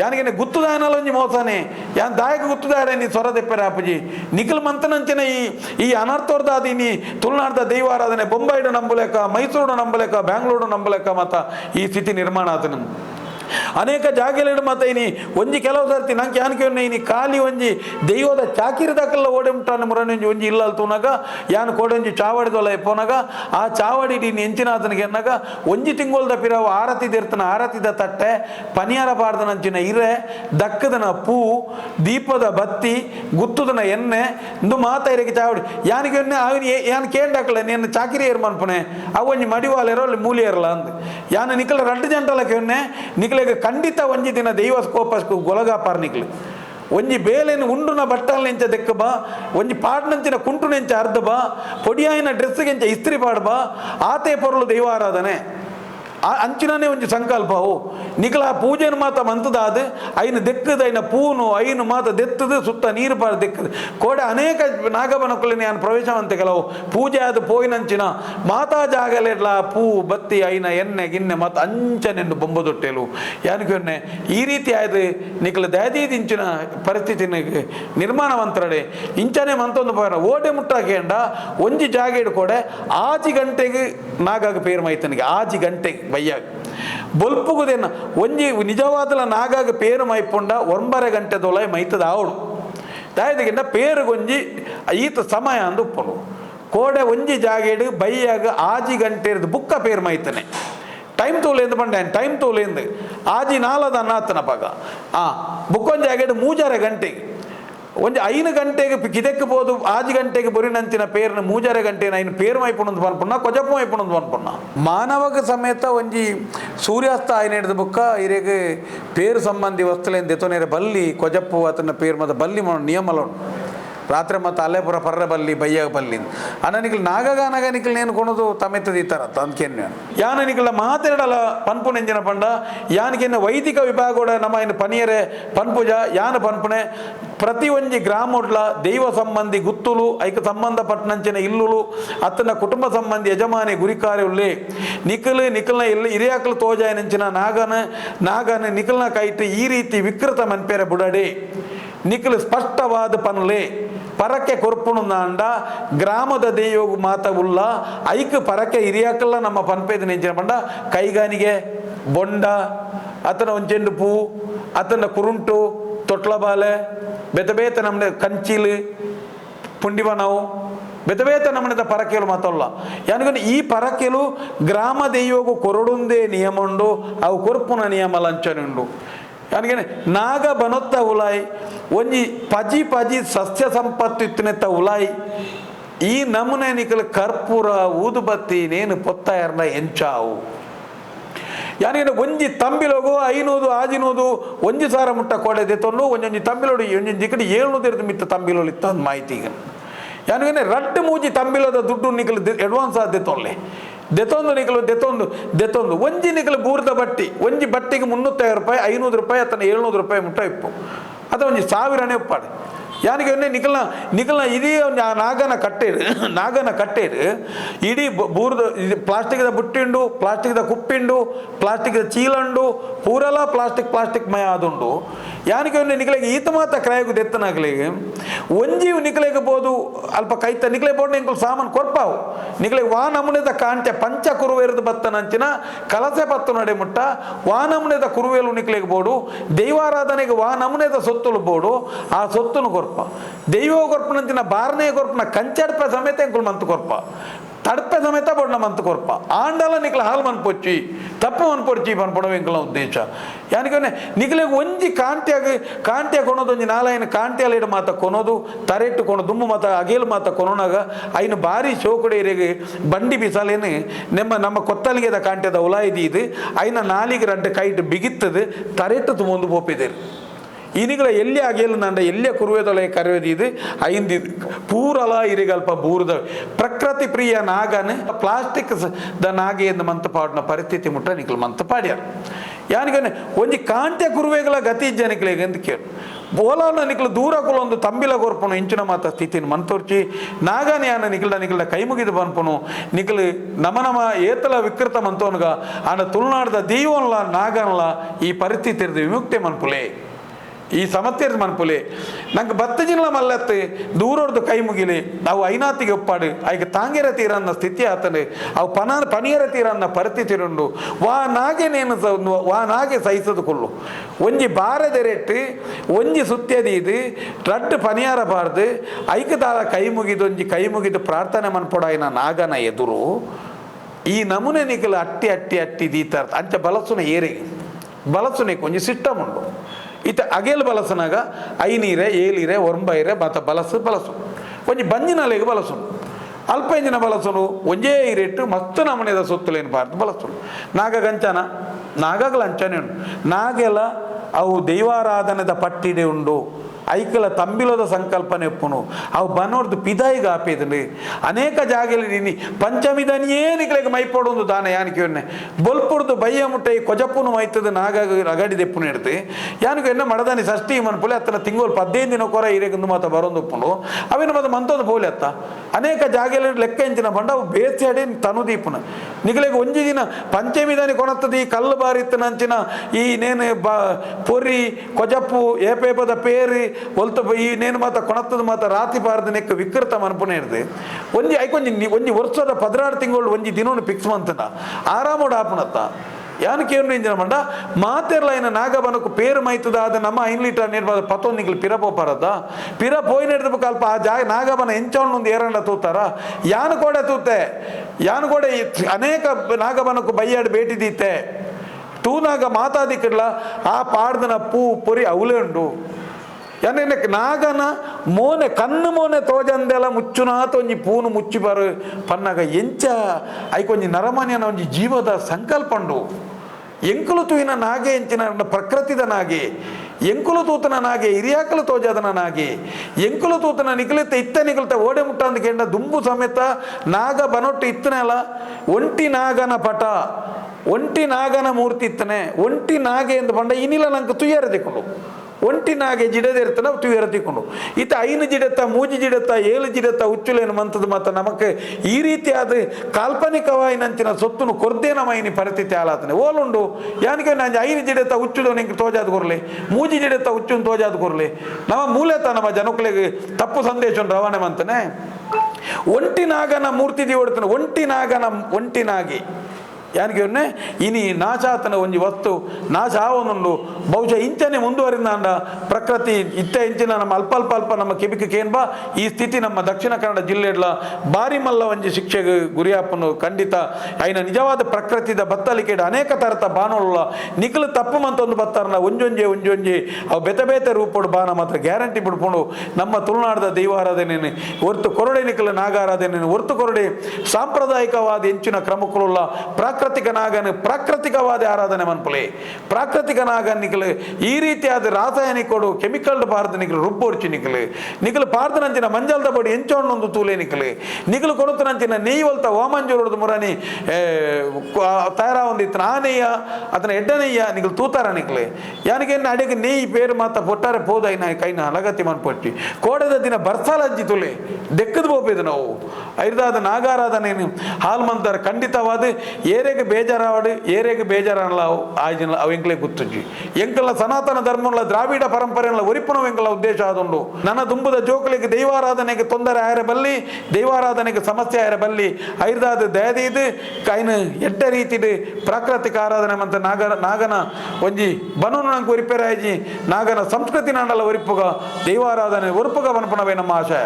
ಯಾನಿಗೆ ಗುತ್ತುದಾಯನಲ್ಲ ಒಂಜಿ ಮೋಸನೆ ಯಾನ್ ದಾಯಕ ಗುತ್ತುದಾಯರ ನೀ ಸೊರ ದೆಪ್ಪೆರ ಅಪ್ಪಜಿ ನಿಖಲ್ ಮಂತನಂಚಿನ ಈ ಈ ಅನರ್ಥೋರ್ದ ನೀ ತುಳುನಾಡದ ದೈವಾರಾಧನೆ ಬೊಂಬೈಡು ನಂಬಲೇಕ ಮೈಸೂರು ನಂಬಲೇಕ ಬ್ಯಾಂಗ್ಳೂರು ನಂಬಲೇಕ ಮತ್ತ ಈ ಸ್ಥಿತಿ ನಿರ್ಮಾಣ ಆತನ ಅನೇಕ ಜಾಗಲಿಡು ಮತ್ತೆ ಇನಿ, ಒಂಜಿ ಕೆಲವು ಸರ್ತಿ ನಂಗೆ ಇನಿ, ಖಾಲಿ ಒಂಜಿ ದೈವದ ಚಾಕಿರಿದಕ್ಕೆಲ್ಲ ಓಡೆ ಮುಟ್ಟಾನ ಮುರಣಿ ಒಂಜಿ ಇಲ್ಲ ತೂನಾಗ ಯಾನು ಕೋಡೊಂಜಿ ಚಾವಡಿದೊಲ ಎಪ್ಪೋನಾಗ ಆ ಚಾವಡಿ ನೀನು ಎಂಚಿನ ಆತನಿಗೆ ಎನ್ನಾಗ, ಒಂಜಿ ತಿಂಗೊಲ್ದ ಪಿರವು ಆರತಿ ದಿರ್ತನ, ಆರತಿದ ತಟ್ಟೆ, ಪನಿಯಾರ ಪಾಡ್ದನಂಚಿನ ಇರೆ, ದಕ್ಕದನ ಪೂ, ದೀಪದ ಬತ್ತಿ, ಗುತ್ತುದನ ಎಣ್ಣೆ, ಇಂದು ಮಾತ ಇರಕ್ಕೆ ಚಾವಡಿ. ಯಾನಿಗೆ ಎಣ್ಣೆ ಅವನು ಯಾನು ಕೇಂಡಾಕಲ್ಲ ನೀನು ಚಾಕಿರಿ ಏರ್ ಮನ್ಪನೆ ಅವು ಒಂಜಿ ಮಡಿವಾಲೆರೋ ಅಲ್ಲಿ ಮೂಲಿ ಏರಲ್ಲ ಅಂದ. ಯಾನು ನಿಖಲ ರಡ್ಡು ಜಂಟಲಕ್ಕೆ ಎಣ್ಣೆ ನಿಖಲಿಗೆ ಖಂಡಿತ ಒಂಜಿ ದಿನ ದೈವ ಕೋಪಸ್ಕು ಗೊಲಗಾಪಾರ ನಿಕ್ಲೆ ಒಂಜಿ ಬೇಲೆನ್ ಉಂಡುನ ಬಟ್ಟಲ್ನೆಂಚ ದೆಕ್ಕ ಬಾ, ಒಂಜಿ ಪಾಡ್ನಂಚಿನ ಕುಂಟುನೆಂಚ ಅರ್ಧ ಬಾ, ಪೊಡಿಯಾಯಿನ ಡ್ರೆಸ್ಗೆಂಚ ಇಸ್ತ್ರಿ ಪಾಡ್ ಬಾ, ಆತೆ ಪೊರ್ಲು ದೈವಾರಾಧನೆ. ಆ ಒಂದು ಒಂಜಿ ಓ, ನಿಖಲ ಪೂಜೆನ ಮಾತ ಮಂತದಾದ ಐನ ದೆಕ್ಕದ, ಐನ ಪೂನು, ಐನು ಮಾತ ದೆತ್ತದು, ಸುತ್ತ ನೀರು ಪಾರ ದೆಕ್ಕದು. ಕೋಡೆ ಅನೇಕ ನಾಗಬನಕುಲಿನ ನಾನು ಪ್ರವೇಶವಂತೆ ಕೆಲವು ಪೂಜೆ ಆದ ಪೋಯಿನಂಚಿನ ಮಾತಾ ಜಾಗಲೆಲ್ಲ ಪೂ, ಬತ್ತಿ, ಐನ, ಎಣ್ಣೆ, ಗಿಣ್ಣೆ ಮತ್ತು ಅಂಚನೆಂದು ಬೊಂಬದೊಟ್ಟೆಲು. ಯಾನಕ್ಕೆ ಈ ರೀತಿ ಆಯ್ದು ನಿಖಲ ದಯದೀದಿಂಚಿನ ಪರಿಸ್ಥಿತಿ ನಿರ್ಮಾಣವಂತರಡೆ. ಇಂಚನೆ ಮಂತೊಂದು ಪೋಯನ ಓಟೆ ಮುಟ್ಟಾಕೇಂಡ ಒಂಜಿ ಜಾಗ ಇಡ್ಕೊಡೆ ಆಜಿ ಗಂಟೆಗೆ ನಾಗಾಗ ಪೇರು ಆಜಿ ಗಂಟೆಗೆ. ಬಯ್ಯಾಗ ಬೊಲ್ಪುಗುದೇನ, ಒಂಜಿ ನಿಜವಾದಲ ನಾಗಾಗ ಪೇರು ಮೈಪುಂಡ, ಒಂಬರೆ ಗಂಟೆ ದೊಲೈ ಮೈತದ ಅವಳು ಪೇರು ಗೊಂಜಿ ಈತ ಸಮಯ ಅಂದು ಉಪ್ಪಲು ಕೋಡೆ ಒಂಜಿ ಜಾಗೇಡು ಬೈಯಾಗ ಆಜಿ ಗಂಟೆ ಬುಕ್ಕ ಪೇರು ಮೈತನೆ. ಟೈಮ್ ತೋಲೇಂದು ಬಂಡೆ ಟೈಮ್ ತೋಲೇಂದು ಆಜಿ ನಾಲದ ಅನ್ನಾತನ ಪಗ ಆ ಬುಕ್ಕೊಂಜಿ ಜಾಗೇಡು ಮೂಜಾರೆ ಗಂಟೆಗೆ. ಒಂಜಿ ಐನು ಗಂಟೆಗೆ ಕಿದಕ್ಕೆ ಬೋದು ಆಜಿ ಗಂಟೆಗೆ ಬೊರಿನಂಚಿನ ಪೇರ್ನ ಮೂಜಾರ ಗಂಟೆನ ಐನು ಪೇರು ಮೈಪುಣಂದು ಪನ್ಪುಣ್ಣ ಕೊಜಪ್ಪು ಮೈಪುಣಂದು ಪನ್ಪುಣ್ಣ ಮಾನವಗ ಸಮೇತ ಒಂಜಿ ಸೂರ್ಯಾಸ್ತ ಆಯ್ನ ಹಿಡಿದ ಬುಕ್ಕ ಇರೆಗ್ ಪೇರು ಸಂಬಂಧಿ ವಸ್ತುಲೆಂದು ಎತ್ತೊನೇರೆ ಬಲ್ಲಿ ಕೊಜಪ್ಪು ಆತನ ಪೇರು ಮತ ಬಲ್ಲಿ ನಿಯಮಲ ರಾತ್ರಿ ಮತ್ತು ಅಲ್ಲೇ ಪುರ ಪರ್ರೆ ಬಲ್ಲಿ ಬಯ್ಯ ಬಲ್ಲಿ ಅನ್ನ ನಾಗಗ ನಾಗಗಾನಗ ನಿಖಲ್ ನೇನು ಕೊಣದು ತಮೆತ್ತದ ಈ ಥರ ತಂದ್ಕೆನ್ನೆ ಯಾನ ನಿಖಲ ಮಾತಾಡಲ ಪನ್ಪುನ ನೆಂಜಿನ ಪಂಡ. ಯಾನಿಗೆನ್ನ ವೈದಿಕ ವಿಭಾಗೋಡ ನಮ್ಮ ಇನ್ನು ಪನಿಯರೆ, ಪನ್ಪುಜ, ಯಾನ ಪನ್ಪುಣೆ. ಪ್ರತಿ ಒಂಜಿ ಗ್ರಾಮೊಡ್ಲ ದೈವ ಸಂಬಂಧಿ ಗುತ್ತುಲು, ಐಕ ಸಂಬಂಧಪಟ್ಟನಂಚಿನ ಇಲ್ಲುಲು, ಅತ್ತನ ಕುಟುಂಬ ಸಂಬಂಧಿ ಯಜಮಾನಿ ಗುರಿಕಾರಿ ಉಳ್ಳಿ ನಿಖಲ್, ನಿಖಲ್ನ ಎಲ್ಲ ಹಿರಿಯಾಕಲು ತೋಜಾಯನಂಚಿನ ನಾಗನ ನಾಗನ ನಿಖಲ್ನ ಕೈಟ್ ಈ ರೀತಿ ವಿಕೃತ ಮನ್ಪೇರೆ ಬುಡಡಿ. ನಿಖಲ್ ಸ್ಪಷ್ಟವಾದ ಪನ್ಲೆ. ಪರಕ್ಕೆ ಕೊರ್ಪುಣಂದ ಗ್ರಾಮದ ದೇಯೋಗು ಮಾತ ಉಲ್ಲ ಐಕ್ ಪರಕ್ಕೆ ಹಿರಿಯಾಕಲ್ಲ ನಮ್ಮ ಪನ್ಪೇದ ನೆಂಚಿನ ಪಂಡ ಕೈಗಾನಿಗೆ ಬೊಂಡ, ಅತನ ಒಂಚೆಂಡು ಪೂ, ಅತನ ಕುರುಂಟು, ತೊಟ್ಲ ಬಾಲೆ ಬೆತಬೇತ ನಮ್ಮನೆ ಕಂಚೀಲು ಪುಂಡಿ ಬನವು ಬೆತಬೇತ ನಮ್ಮನೆದ ಪರಕೆಲು ಮಾತಲ್ಲ ಯಾಕಂದ್ರೆ ಈ ಪರಕೆಲು ಗ್ರಾಮ ದೈವಗೂ ಕೊರಡುಂದೇ ನಿಯಮ ಉಂಡು, ಅವು ಕೊರ್ಪುನ ನಿಯಮ ಲಂಚನೆ ಯಾನಿಗೆ ನಾಗ ಬನೊತ್ತ ಉಲಾಯ್, ಒಂಜಿ ಪಜಿ ಪಜಿ ಸಸ್ಯ ಸಂಪತ್ತು ಇತ್ತಿನೆತ್ತ ಉಲಾಯ್, ಈ ನಮೂನೆ ನಿಕಲ್ ಕರ್ಪೂರ ಊದುಬತ್ತಿ ನೇನು ಪೊತ್ತ ಎರ್ನ ಎಂಚಾವು. ಯಾನಿಗೆ ಒಂಜಿ ತಂಬಿಲೋಗು, ಐನೂದು, ಆಜಿನೂದು, ಒಂಜಿ ಸಾರ ಮುಟ್ಟ ಕೊಡೆ ದೆತ್ತೊಂಡು ಒಂಜೊಂಜಿ ತಂಬಿಲೋಡು, ಒಂಜೊಂಜಿ ಕಡೆ ಏಳ್ನೂದು ಮಿತ್ತ ತಂಬಿಲೋಳು ಇತ್ತ ಅಂದ್ ಮಾಹಿತಿ ರಟ್ಟ ಮೂಜಿ ತಂಬಿಲದ ದುಡ್ಡು ನಿಕಲು ಅಡ್ವಾನ್ಸ್ ದೆತ್ತೊಳ್ಳೆ ದೆತ್ತೊಂದು ನಿಕಲು ದೆತ್ತೊಂದು ದೆತ್ತೊಂದು. ಒಂಜಿ ನಿಕಲು ಬೂರ್ದ ಬಟ್ಟಿ. ಒಂಜಿ ಬಟ್ಟಿಗೆ ಮುನ್ನೂತ್ತೈದು ರೂಪಾಯಿ, ಐನೂರು ರೂಪಾಯಿ ಅತನ ಏಳ್ನೂರು ರೂಪಾಯಿ ಮುಟ್ಟ ಇಪ್ಪು. ಅದು ಒಂಜಿ ಸಾವಿರನೇ ಉಪ್ಪಾಡು. ಯಾನಿಗೆ ಒಂದೇ ನಿಖಲ್ನ ನಿಖಲ್ನ ಇಡೀ ನಾಗನ ಕಟ್ಟೇರು [coughs] ನಾಗನ ಕಟ್ಟೇರು, ಇಡೀ ಬೂರ್ದ ಇದು ಪ್ಲಾಸ್ಟಿಕ್ದ ಬುಟ್ಟಿಂಡು, ಪ್ಲಾಸ್ಟಿಕ್ದ ಕುಪ್ಪಿಂಡು, ಪ್ಲಾಸ್ಟಿಕ್ದ ಚೀಲಂಡು, ಪೂರಲ ಪ್ಲಾಸ್ಟಿಕ್ ಪ್ಲಾಸ್ಟಿಕ್ ಮಯ ಆದುಂಡು. ಯಾನಿಗೆ ನಿಖಲೆಗೆ ಈತ ಮಾತ ಕ್ರಯಗು ದೆತ್ತನಾಗ್ಲಿಗೆ ಒಂಜೀವ್ ನಿಖಲೆಗೆ ಬೋದು, ಅಲ್ಪ ಕೈತ ನಿಕ್ಲೆ ಬೋಡ್ ನಿಂಕಲ್ ಸಾಮಾನು ಕೊರ್ಪಾವು. ವಾ ನಮುನೆದ ಕಾಂಟೆ ಪಂಚ ಕುರುವೇರದ ಬತ್ತನಂಚಿನ ಕಲಸೆ ಪತ್ತು ನಡೆ ಮುಟ್ಟ. ವಾ ನಮೂನೆದ ಕುರುವೆಲು ನಿಖಲೆಗೆ ಬೋಡು ದೈವಾರಾಧನೆಗೆ ವಾ ನಮುನೆದ ಸೊತ್ತುಲು ಬೋಡು ಆ ಸೊತ್ತುನು ಕೊರ್ಪ. ದೈವ ಕೊರ್ಪನಂಚಿನ ಬಾರನೇ ಕೊರ್ಪನ ಕಂಚಡ್ಪ ಸಮೇತ ಎಂಕುಲು ಮಂತು ಕೊರ್ಪ. ತಡಪೆ ಸಮೇತ ಬೋಡ್ನ ಮಂತ್ ಕೊರ್ಪ. ಆಂಡಲ హాల్ ಹಾಲು ಮನ್ಪೊಚ್ಚಿ ತಪ್ಪು పనపడం ఇంకల ಉದ್ದೇಶ. ಯಾನಿಗೆ ನಿಕ್ಲೆಗೆ ಒಂಜಿ ಕಾಂಟ್ಯಾಗ ಕಾಂಟ್ಯ ಕೊನೋದು ಒಂಜಿ ನಾಲಾಯನ ಕಾಂಟ್ಯಾಲ ಇಡ ಮಾತ ಕೊನೋದು ತರೆಟ್ಟು ಕೊನ ದುಮ್ಮು ಮಾತ, ಅಗೇಲು ಮಾತ ಕೊನೋನಾಗ ಐನು ಬಾರಿ ಶೋಕುಡೇರಿಗೆ ಬಂಡಿ ಬಿಸಾಲೇನು, ನಮ್ಮ ನಮ್ಮ ಕೊತ್ತಲಿಗೆದ ಕಾಂಟ್ಯದ ಉಲಾಯಿದಿ ಇದು, ಐನ ನಾಲಿಗೆ ರಡ್ಡ ಕೈಟ್ ಬಿಗಿತ್ತದು ತರೆಟ್ಟು ತುಮೊಂದು ಪೋಪಿದೇರು ಇನಿಗಳ ಎಲ್ಲಿ அகையில் ನಂಡ எல்லிய குருவேதலை ಕರೆಯೋದಿದು இது ಪೂರಲ ಇರಿಗಲ್ಪ ಬೂರದ. ಪ್ರಕೃತಿ ಪ್ರಿಯ ನಾಗನೆ ಸ- ದ ನಾಗೆ ಎಂದು ಮಂತ ಪಾಡಿನ ಪರಿಸ್ಥಿತಿ ಮುಟ್ಟ ನಿಖಲ್ ಮಂತ ಪಾಡ್ಯಾರ ಯಾನಿಗನೆ, ಒಂಜಿ ಕಾಂತ್ಯ ಕುರುವೆಗಳ ಗತಿ ಜನಿಕ್ಲೆಗೆ ಅಂತ ಕೇಳು. ಬೋಲಾನ ನಿಕ್ಲು ದೂರ ಕುಲೊಂದು ತಂಬಿಲ ಗೊರ್ಪನು ಇಂಚಿನ ಮಾತ ಸ್ಥಿತಿನ ಮಂತೋರ್ಚಿ. ನಾಗನ ಯಾನ ನಿಕ್ಲ ನಿಖಲ್ಡ ಕೈ ಮುಗಿದು ಬನ್ಪನು ನಿಕ್ಲು ನಮ ಏತಲ ವಿಕೃತ ಮಂತೋನ್ಗ, ಆನ ತುಳುನಾಡದ ದೀವನ್ಲ, ನಾಗನ್ಲ ಈ ಪರಿಸ್ಥಿತಿ ಇರ್ದು ವಿಮುಕ್ತಿ ಮನ್ಪುಲೆ. ಈ ಸಮತ್ಯದ ಮನ್ಪುಲೆ. ನಂಗೆ ಬತ್ತ ಜಿಲ್ಲ ಮಲ್ಲತ್ತು ದೂರೊಡ್ದು ಕೈ ಮುಗಿಲಿ. ನಾವು ಐನಾತಿಗೆ ಒಪ್ಪಾಡು. ಆಯ್ಕೆ ತಾಂಗೆರ ತೀರನ್ನ ಸ್ಥಿತಿ ಆತನೆ ಅವು ಪನ, ಪನಿಯರ ತೀರನ್ನ ಪರಿಸ್ಥಿತಿ ಉಂಡು ವಾ ನಾಗೆ ನೇನು ವಾ ನಾಗೆ ಸಹಿಸದು ಕೊಲ್ಲು. ಒಂಜಿ ಬಾರದೆರೆಟ್ಟು ಒಂಜಿ ಸುತ್ಯದಿ ಇದು, ರಡ್ಡು ಪನಿಯಾರ ಬಾರ್ದು ಐಕದಾಲ ಕೈ ಮುಗಿದು, ಒಂಜಿ ಕೈ ಮುಗಿದು ಪ್ರಾರ್ಥನೆ ಮನ್ಪೊಡಾಯಿನ ನಾಗನ ಎದುರು. ಈ ನಮೂನೆ ನಿಖಲು ಅಟ್ಟಿ ಅಟ್ಟಿ ಅಟ್ಟಿ ದೀತಾರ್ಥ. ಅಂಚ ಬಲಸುನ ಏರಿ. ಬಲಸುನೆ ಕೊಂಚ ಸಿಸ್ಟಮ್ ಉಂಡು ಇತ ಅಗೇಲ್ ಬಲಸನಾಗ ಐನೀರೆ, ಏಲಿರೆ ಒಂಬೈರೆ ಮತ್ತ ಬಲಸು ಬಲಸು. ಒಂಜಿ ಬಂಜಿನಲೆಗೆ ಬಲಸು. ಅಲ್ಪ ಎಂಜಿನ ಬಲಸುನು ಒಂಜೇ ಇರೆಟ್ಟು ಮಸ್ತ್ ನಮನೆದ ಸುತ್ತಲೇನು ಬಾರ್ದು ಬಲಸುನು ನಾಗ ಗಂಚನ ನಾಗಗಳ ಅಂಚನೆ ಉಂಡು ನಾಗೆಲ್ಲ ಅವು ದೈವಾರಾಧನೆದ ಪಟ್ಟಿಡೆ ಉಂಡು. ಐಕಲ ತಂಬಿಲದ ಸಂಕಲ್ಪನೆ ಎಪ್ಪುನು ಅವು ಬನ್ನೋರ್ದು ಪಿದಾಯಿಗ ಆಪೇದನು. ಅನೇಕ ಜಾಗಲಿ ನೀನು ಪಂಚಮಿ ದನಿಯೇ ನಿಕ್ಲೆಗೆ ಮೈಪೊಡೊಂದು ದಾನ ಯಾನಿಕೆ ಒನ್ನೆ. ಬೊಲ್ಪುಡ್ದು ಬೈಯ ಮುಟ್ಟೆ ಕೊಜಪ್ಪುನು ಮೈತದ ನಾಗ ಅಗಡಿ ದೆಪ್ಪುನು ಇಡ್ತು. ಯಾನಕ್ಕೆ ಎನ್ನ ಮಡದಾನಿ ಷಷ್ಠಿ ಮನ್ಪುಲೆ ಅತ್ತನ ತಿಂಗಳು ಪದ್ದೇನು ದಿನ ಕೊರ ಇರೇಗೊಂದು ಮಾತ ಬರೋದು ಉಪ್ಪುನು ಅವೇನು ಮತ್ತೆ ಮಂತೊಂದು ಪೋಲೆ ಅತ್ತ. ಅನೇಕ ಜಾಗಲಿ ಲೆಕ್ಕ ಎಂಚಿನ ಬಂಡ ಅವು ಬೇಸಿ ಅಡಿ ತನು ದೀಪನ. ನಿಗಲೆಗೆ ಒಂಜಿ ದಿನ ಪಂಚಮಿ ದನಿ ಕೊನತ್ತದ ಈ ಕಲ್ಲು ಬಾರಿತ್ತನ ಅಂಚಿನ ಈ ನೇನು ಬ ಪೊರಿ ಕೊಜಪ್ಪು ಏಪೇಪದ ಪೇರಿ ಒಲ್ತ ಈ ನೇನು ಮಾತ? ಕೊಣತ್ತದ ಮಾತ ರಾತಿ ಬಾರದ ನೆಕ್ಕ ವಿಕೃತ ಮನ್ಪುನೆ ಇರ್ದೆ. ಒಂಜಿ ಐಕೊಂಜಿ ಒಂಜಿ ವರ್ಷದ ಪದಿನಾರು ತಿಂಗಳು ಒಂಜಿ ದಿನವನ್ನು ಫಿಕ್ಸ್ ಮಂತನ. ಆರಾಮೋಡು ಆಪುನತ್ತ ಯಾನಕ್ಕೆ ಏನು ಇಂಜಿನ ಮಂಡ? ಮಾತೆರ್ಲ ಇನ್ನ ನಾಗಬನಕು ಪೇರು ಮೈತದ, ಆದ ನಮ್ಮ ಐನ್ ಲೀಟರ್ ನಿರ್ಬಾದ ಪತ್ತೊಂದಿಗಳು ಪಿರ ಪೋಪಾರದ ಪಿರ ಪೋಯಿನ ಹಿಡಿದ ಅಲ್ಪ ಆ ಜಾಗ ನಾಗಬನ ಎಂಚೊಂದು ಏರಂಡ ತೂತಾರ. ಯಾನು ಕೂಡ ತೂತೆ? ಯಾನು ಕೂಡ ಅನೇಕ ನಾಗಬನಕು ಬೈಯಾಡಿ ಭೇಟಿ ದೀತೆ. ತೂನಾಗ ಮಾತಾದಿಕ್ಕಿಡ್ಲ ಆ ಪಾಡ್ದನ ಪೂ ಪೊರಿ ಅವಲೇ ಉಂಡು. ಯಾನೆ ನಾಗನ ಮೋನೆ, ಕಣ್ಣು ಮೋನೆ ತೋಜಂದೆಲ ಮುಚ್ಚುನಾತ ಒಂಜಿ ಪೂನು ಮುಚ್ಚಿ ಬರು ಪನ್ನಗ ಎಂಚ ಐಕೊಂಜಿ ನರಮನ್ಯನ ಒಂಜಿ ಜೀವದ ಸಂಕಲ್ಪಂಡು. ಎಂಕುಲು ತೂಯಿನ ನಾಗೆ ಎಂಚಿನ ಪ್ರಕೃತಿದ ನಾಗೆ, ಎಂಕುಲು ತೂತನ ನಾಗೆ, ಹಿರಿಯಾಕಲು ತೋಜದನ ನಾಗೆ, ಎಂಕುಲು ತೂತನ ನಿಗಲಿತ ಇತ್ತ ನಿಗಲಿತ ಓಡೆ ಮುಟ್ಟ ಅಂದ ಕೇಂದ್ರ ದುಂಬು ಸಮೇತ ನಾಗ ಬನೊಟ್ಟು ಇತ್ತನೆಲ್ಲ ಒಂಟಿ ನಾಗನ ಪಟ, ಒಂಟಿ ನಾಗನ ಮೂರ್ತಿ ಇತ್ತನೆ, ಒಂಟಿ ನಾಗೆ ಎಂದು ಬಂಡ ಇನ್ನಿಲ್ಲ ನಂಗೆ ತುಯ್ಯರ ಒಂಟಿ ನಾಗೆ ಜಿಡದಿರ್ತನ ತುಯ್ಯರ ತಿಕ್ಕೊಂಡು ಈತ ಐನು ಜಿಡತ್ತ ಮೂಜಿ ಜಿಡತ್ತ, ಏಳು ಜಿಡತ್ತ ಉಚ್ಚುಲೇನು ಮಂತದ ಮಾತ ನಮಕ್ಕೆ ಈ ರೀತಿಯಾದ ಕಾಲ್ಪನಿಕವಾಗಿ ನಂಚಿನ ಸೊತ್ತುನು ಐನಿ ಪರಿಸ್ಥಿತಿ ಆಲಾತನೆ. ಓಲುಂಡು ಯಾನಿಗೆ ನಾನು ಐನು ಜಿಡತ್ತ ಉಚ್ಚುಲು ನಿಂಗೆ ತೋಜಾದ ಕೊರ್ಲಿ ಮೂಜಿ ಜಿಡತ್ತ ಉಚ್ಚುನ್ ತೋಜಾದ ಕೊರ್ಲೆ. ನಮ್ಮ ಮೂಲತ ನಮ್ಮ ಜನಕ್ಕಳಿಗೆ ತಪ್ಪು ಸಂದೇಶ ರವಾನೆ ಮಂತನೆ. ಒಂಟಿನಾಗನ ಮೂರ್ತಿ ದೇವಡ್ತಾನೆ ಒಂಟಿ ನಾಗನ ಒನ್ನೆ ಇನಿ ನಾಶಾತನ ಒಂಜಿ ವಸ್ತು. ನಾಶ ಆವೊಂದುಂಡು ಬಹುಶಃ ಇಂಚನೆ ಮುಂದುವರಿಂದಾಂಡ ಪ್ರಕೃತಿ ಇತ್ತ ಇಂಚಿನ ನಮ್ಮ ಅಲ್ಪ ಅಲ್ಪ ಅಲ್ಪ ನಮ್ಮ ಕೆಬಿಕೆ ಕೇನ್ಬ ಈ ಸ್ಥಿತಿ ನಮ್ಮ ದಕ್ಷಿಣ ಕನ್ನಡ ಜಿಲ್ಲೆಡ್ಲ ಬಾರಿ ಮಲ್ಲ ಒಂಜಿ ಶಿಕ್ಷೆಗೆ ಗುರಿಯಾಪನು ಖಂಡಿತ. ಐನ ನಿಜವಾದ ಪ್ರಕೃತಿದ ಬತ್ತಲಿಕೆಡ್ ಅನೇಕ ತರತ ಬಾನುಳ್ಳ ನಿಖಲು ತಪ್ಪು ಮಂತೊಂದು ಬತ್ತಾರನ ಒಂಜೊಂಜೆ ಒಂಜೊಂಜೆ ಅವು ಬೆತ ಬೇತೆ ರೂಪಡು ಬಾನ ಮಾತ್ರ ಗ್ಯಾರಂಟಿ ಬಿಡ್ಕೊಂಡು ನಮ್ಮ ತುಳುನಾಡದ ದೈವಾರಾಧನೆ ಹೊರ್ತು ಕೊರಡೆ ನಿಖಲು ನಾಗಾರಾಧನೆ ಹೊರ್ತು ಕೊರಡೆ ಸಾಂಪ್ರದಾಯಿಕವಾದ ಹೆಂಚಿನ ಕ್ರಮಕ್ಕುಳ್ಳ ಪ್ರಾಕೃತಿಕ ನಾಗನ ಪ್ರಾಕೃತಿಕವಾದ ಆರಾಧನೆ ಮನ್ಪಲೆ. ಪ್ರಾಕೃತಿಕ ನಾಗನ್ ನಿಖಲು ಈ ರೀತಿಯಾದ ರಾಸಾಯನಿಕಡು ಕೆಮಿಕಲ್ ಪಾರ್ದ ನಿಖಲು ರುಬ್ಬೊರ್ಚಿ ನಿಗಲು ನಿಖಲು ಪಾರ್ದನಂಚಿನ ಮಂಜಲ್ದ ಬಡಿ ಎಂಚೋಣ್ಣೊಂದು ತೂಲೆ ನಿಗಲು ನಿಖಲು ಒಲ್ತ ನೆಯ್ವಲ್ತ ಓಮಂಜೂರದು ಮುರನಿ ತಯಾರ ಒಂದಿತ್ತು ಆನೆಯ ಅದನ್ನ ಎಡ್ಡನೆಯ ನಿಗಲು ತೂತಾರ ನಿಗಲು ಯಾನಿಗೆ ಅಡಿಗೆ ನೀ ಪೇರು ಮಾತ ಪೊಟ್ಟಾರೆ ಪೋದೈನ ಕೈನ ಅಲಗತಿ ಮನ್ಪೊಚ್ಚಿ ಕೋಡದ ದಿನ ಬರ್ಸಾಲಜ್ಜಿ ತುಲೆ. ದೆಕ್ಕದು ಬೋಪೇದು ನಾವು. ಐದಾದ ನಾಗಾರಾಧನೆ ಹಾಲ್ಮಂತರ ಖಂಡಿತವಾದ ಏರೆಗೆ ಬೇಜಾರಾವಡು, ಏರೆಗೆ ಬೇಜಾರಲ್ಲ ಅವ್. ಅವೆಂಕ್ಲೆ ಗುತ್ತುಜಿ ಎಂಕಲ ಸನಾತನ ಧರ್ಮಗಳ ದ್ರಾವಿಡ ಪರಂಪರೆಗಳ ಒರಿಪುಣವೆಂಕಲ ಉದ್ದೇಶ ಆದುಂಡು. ನನ್ನ ದುಂಬುದ ಜೋಕಲಿಗೆ ದೈವಾರಾಧನೆಗೆ ತೊಂದರೆ ಆಯರ ಬಲ್ಲಿ, ದೈವಾರಾಧನೆಗೆ ಸಮಸ್ಯೆ ಆಯರ ಬಲ್ಲಿ, ಐದಾದ ದಯದೀದು, ಕೈನ ಎಡ್ಡ ರೀತಿಡು ಪ್ರಾಕೃತಿಕ ಆರಾಧನೆ ಮಂತ ನಾಗರ ನಾಗನ ಒಂಜಿ ಬನೂನು ನಂಗೆ ಒರಿಪೆರಾಯ್ಜಿ ನಾಗನ ಸಂಸ್ಕೃತಿ ನಾಂಡಲ ಒರಿಪುಗ ದೈವಾರಾಧನೆ ಒರಿಪುಗ ಬನ್ಪುಣವೇ ನಮ್ಮ ಆಶಯ.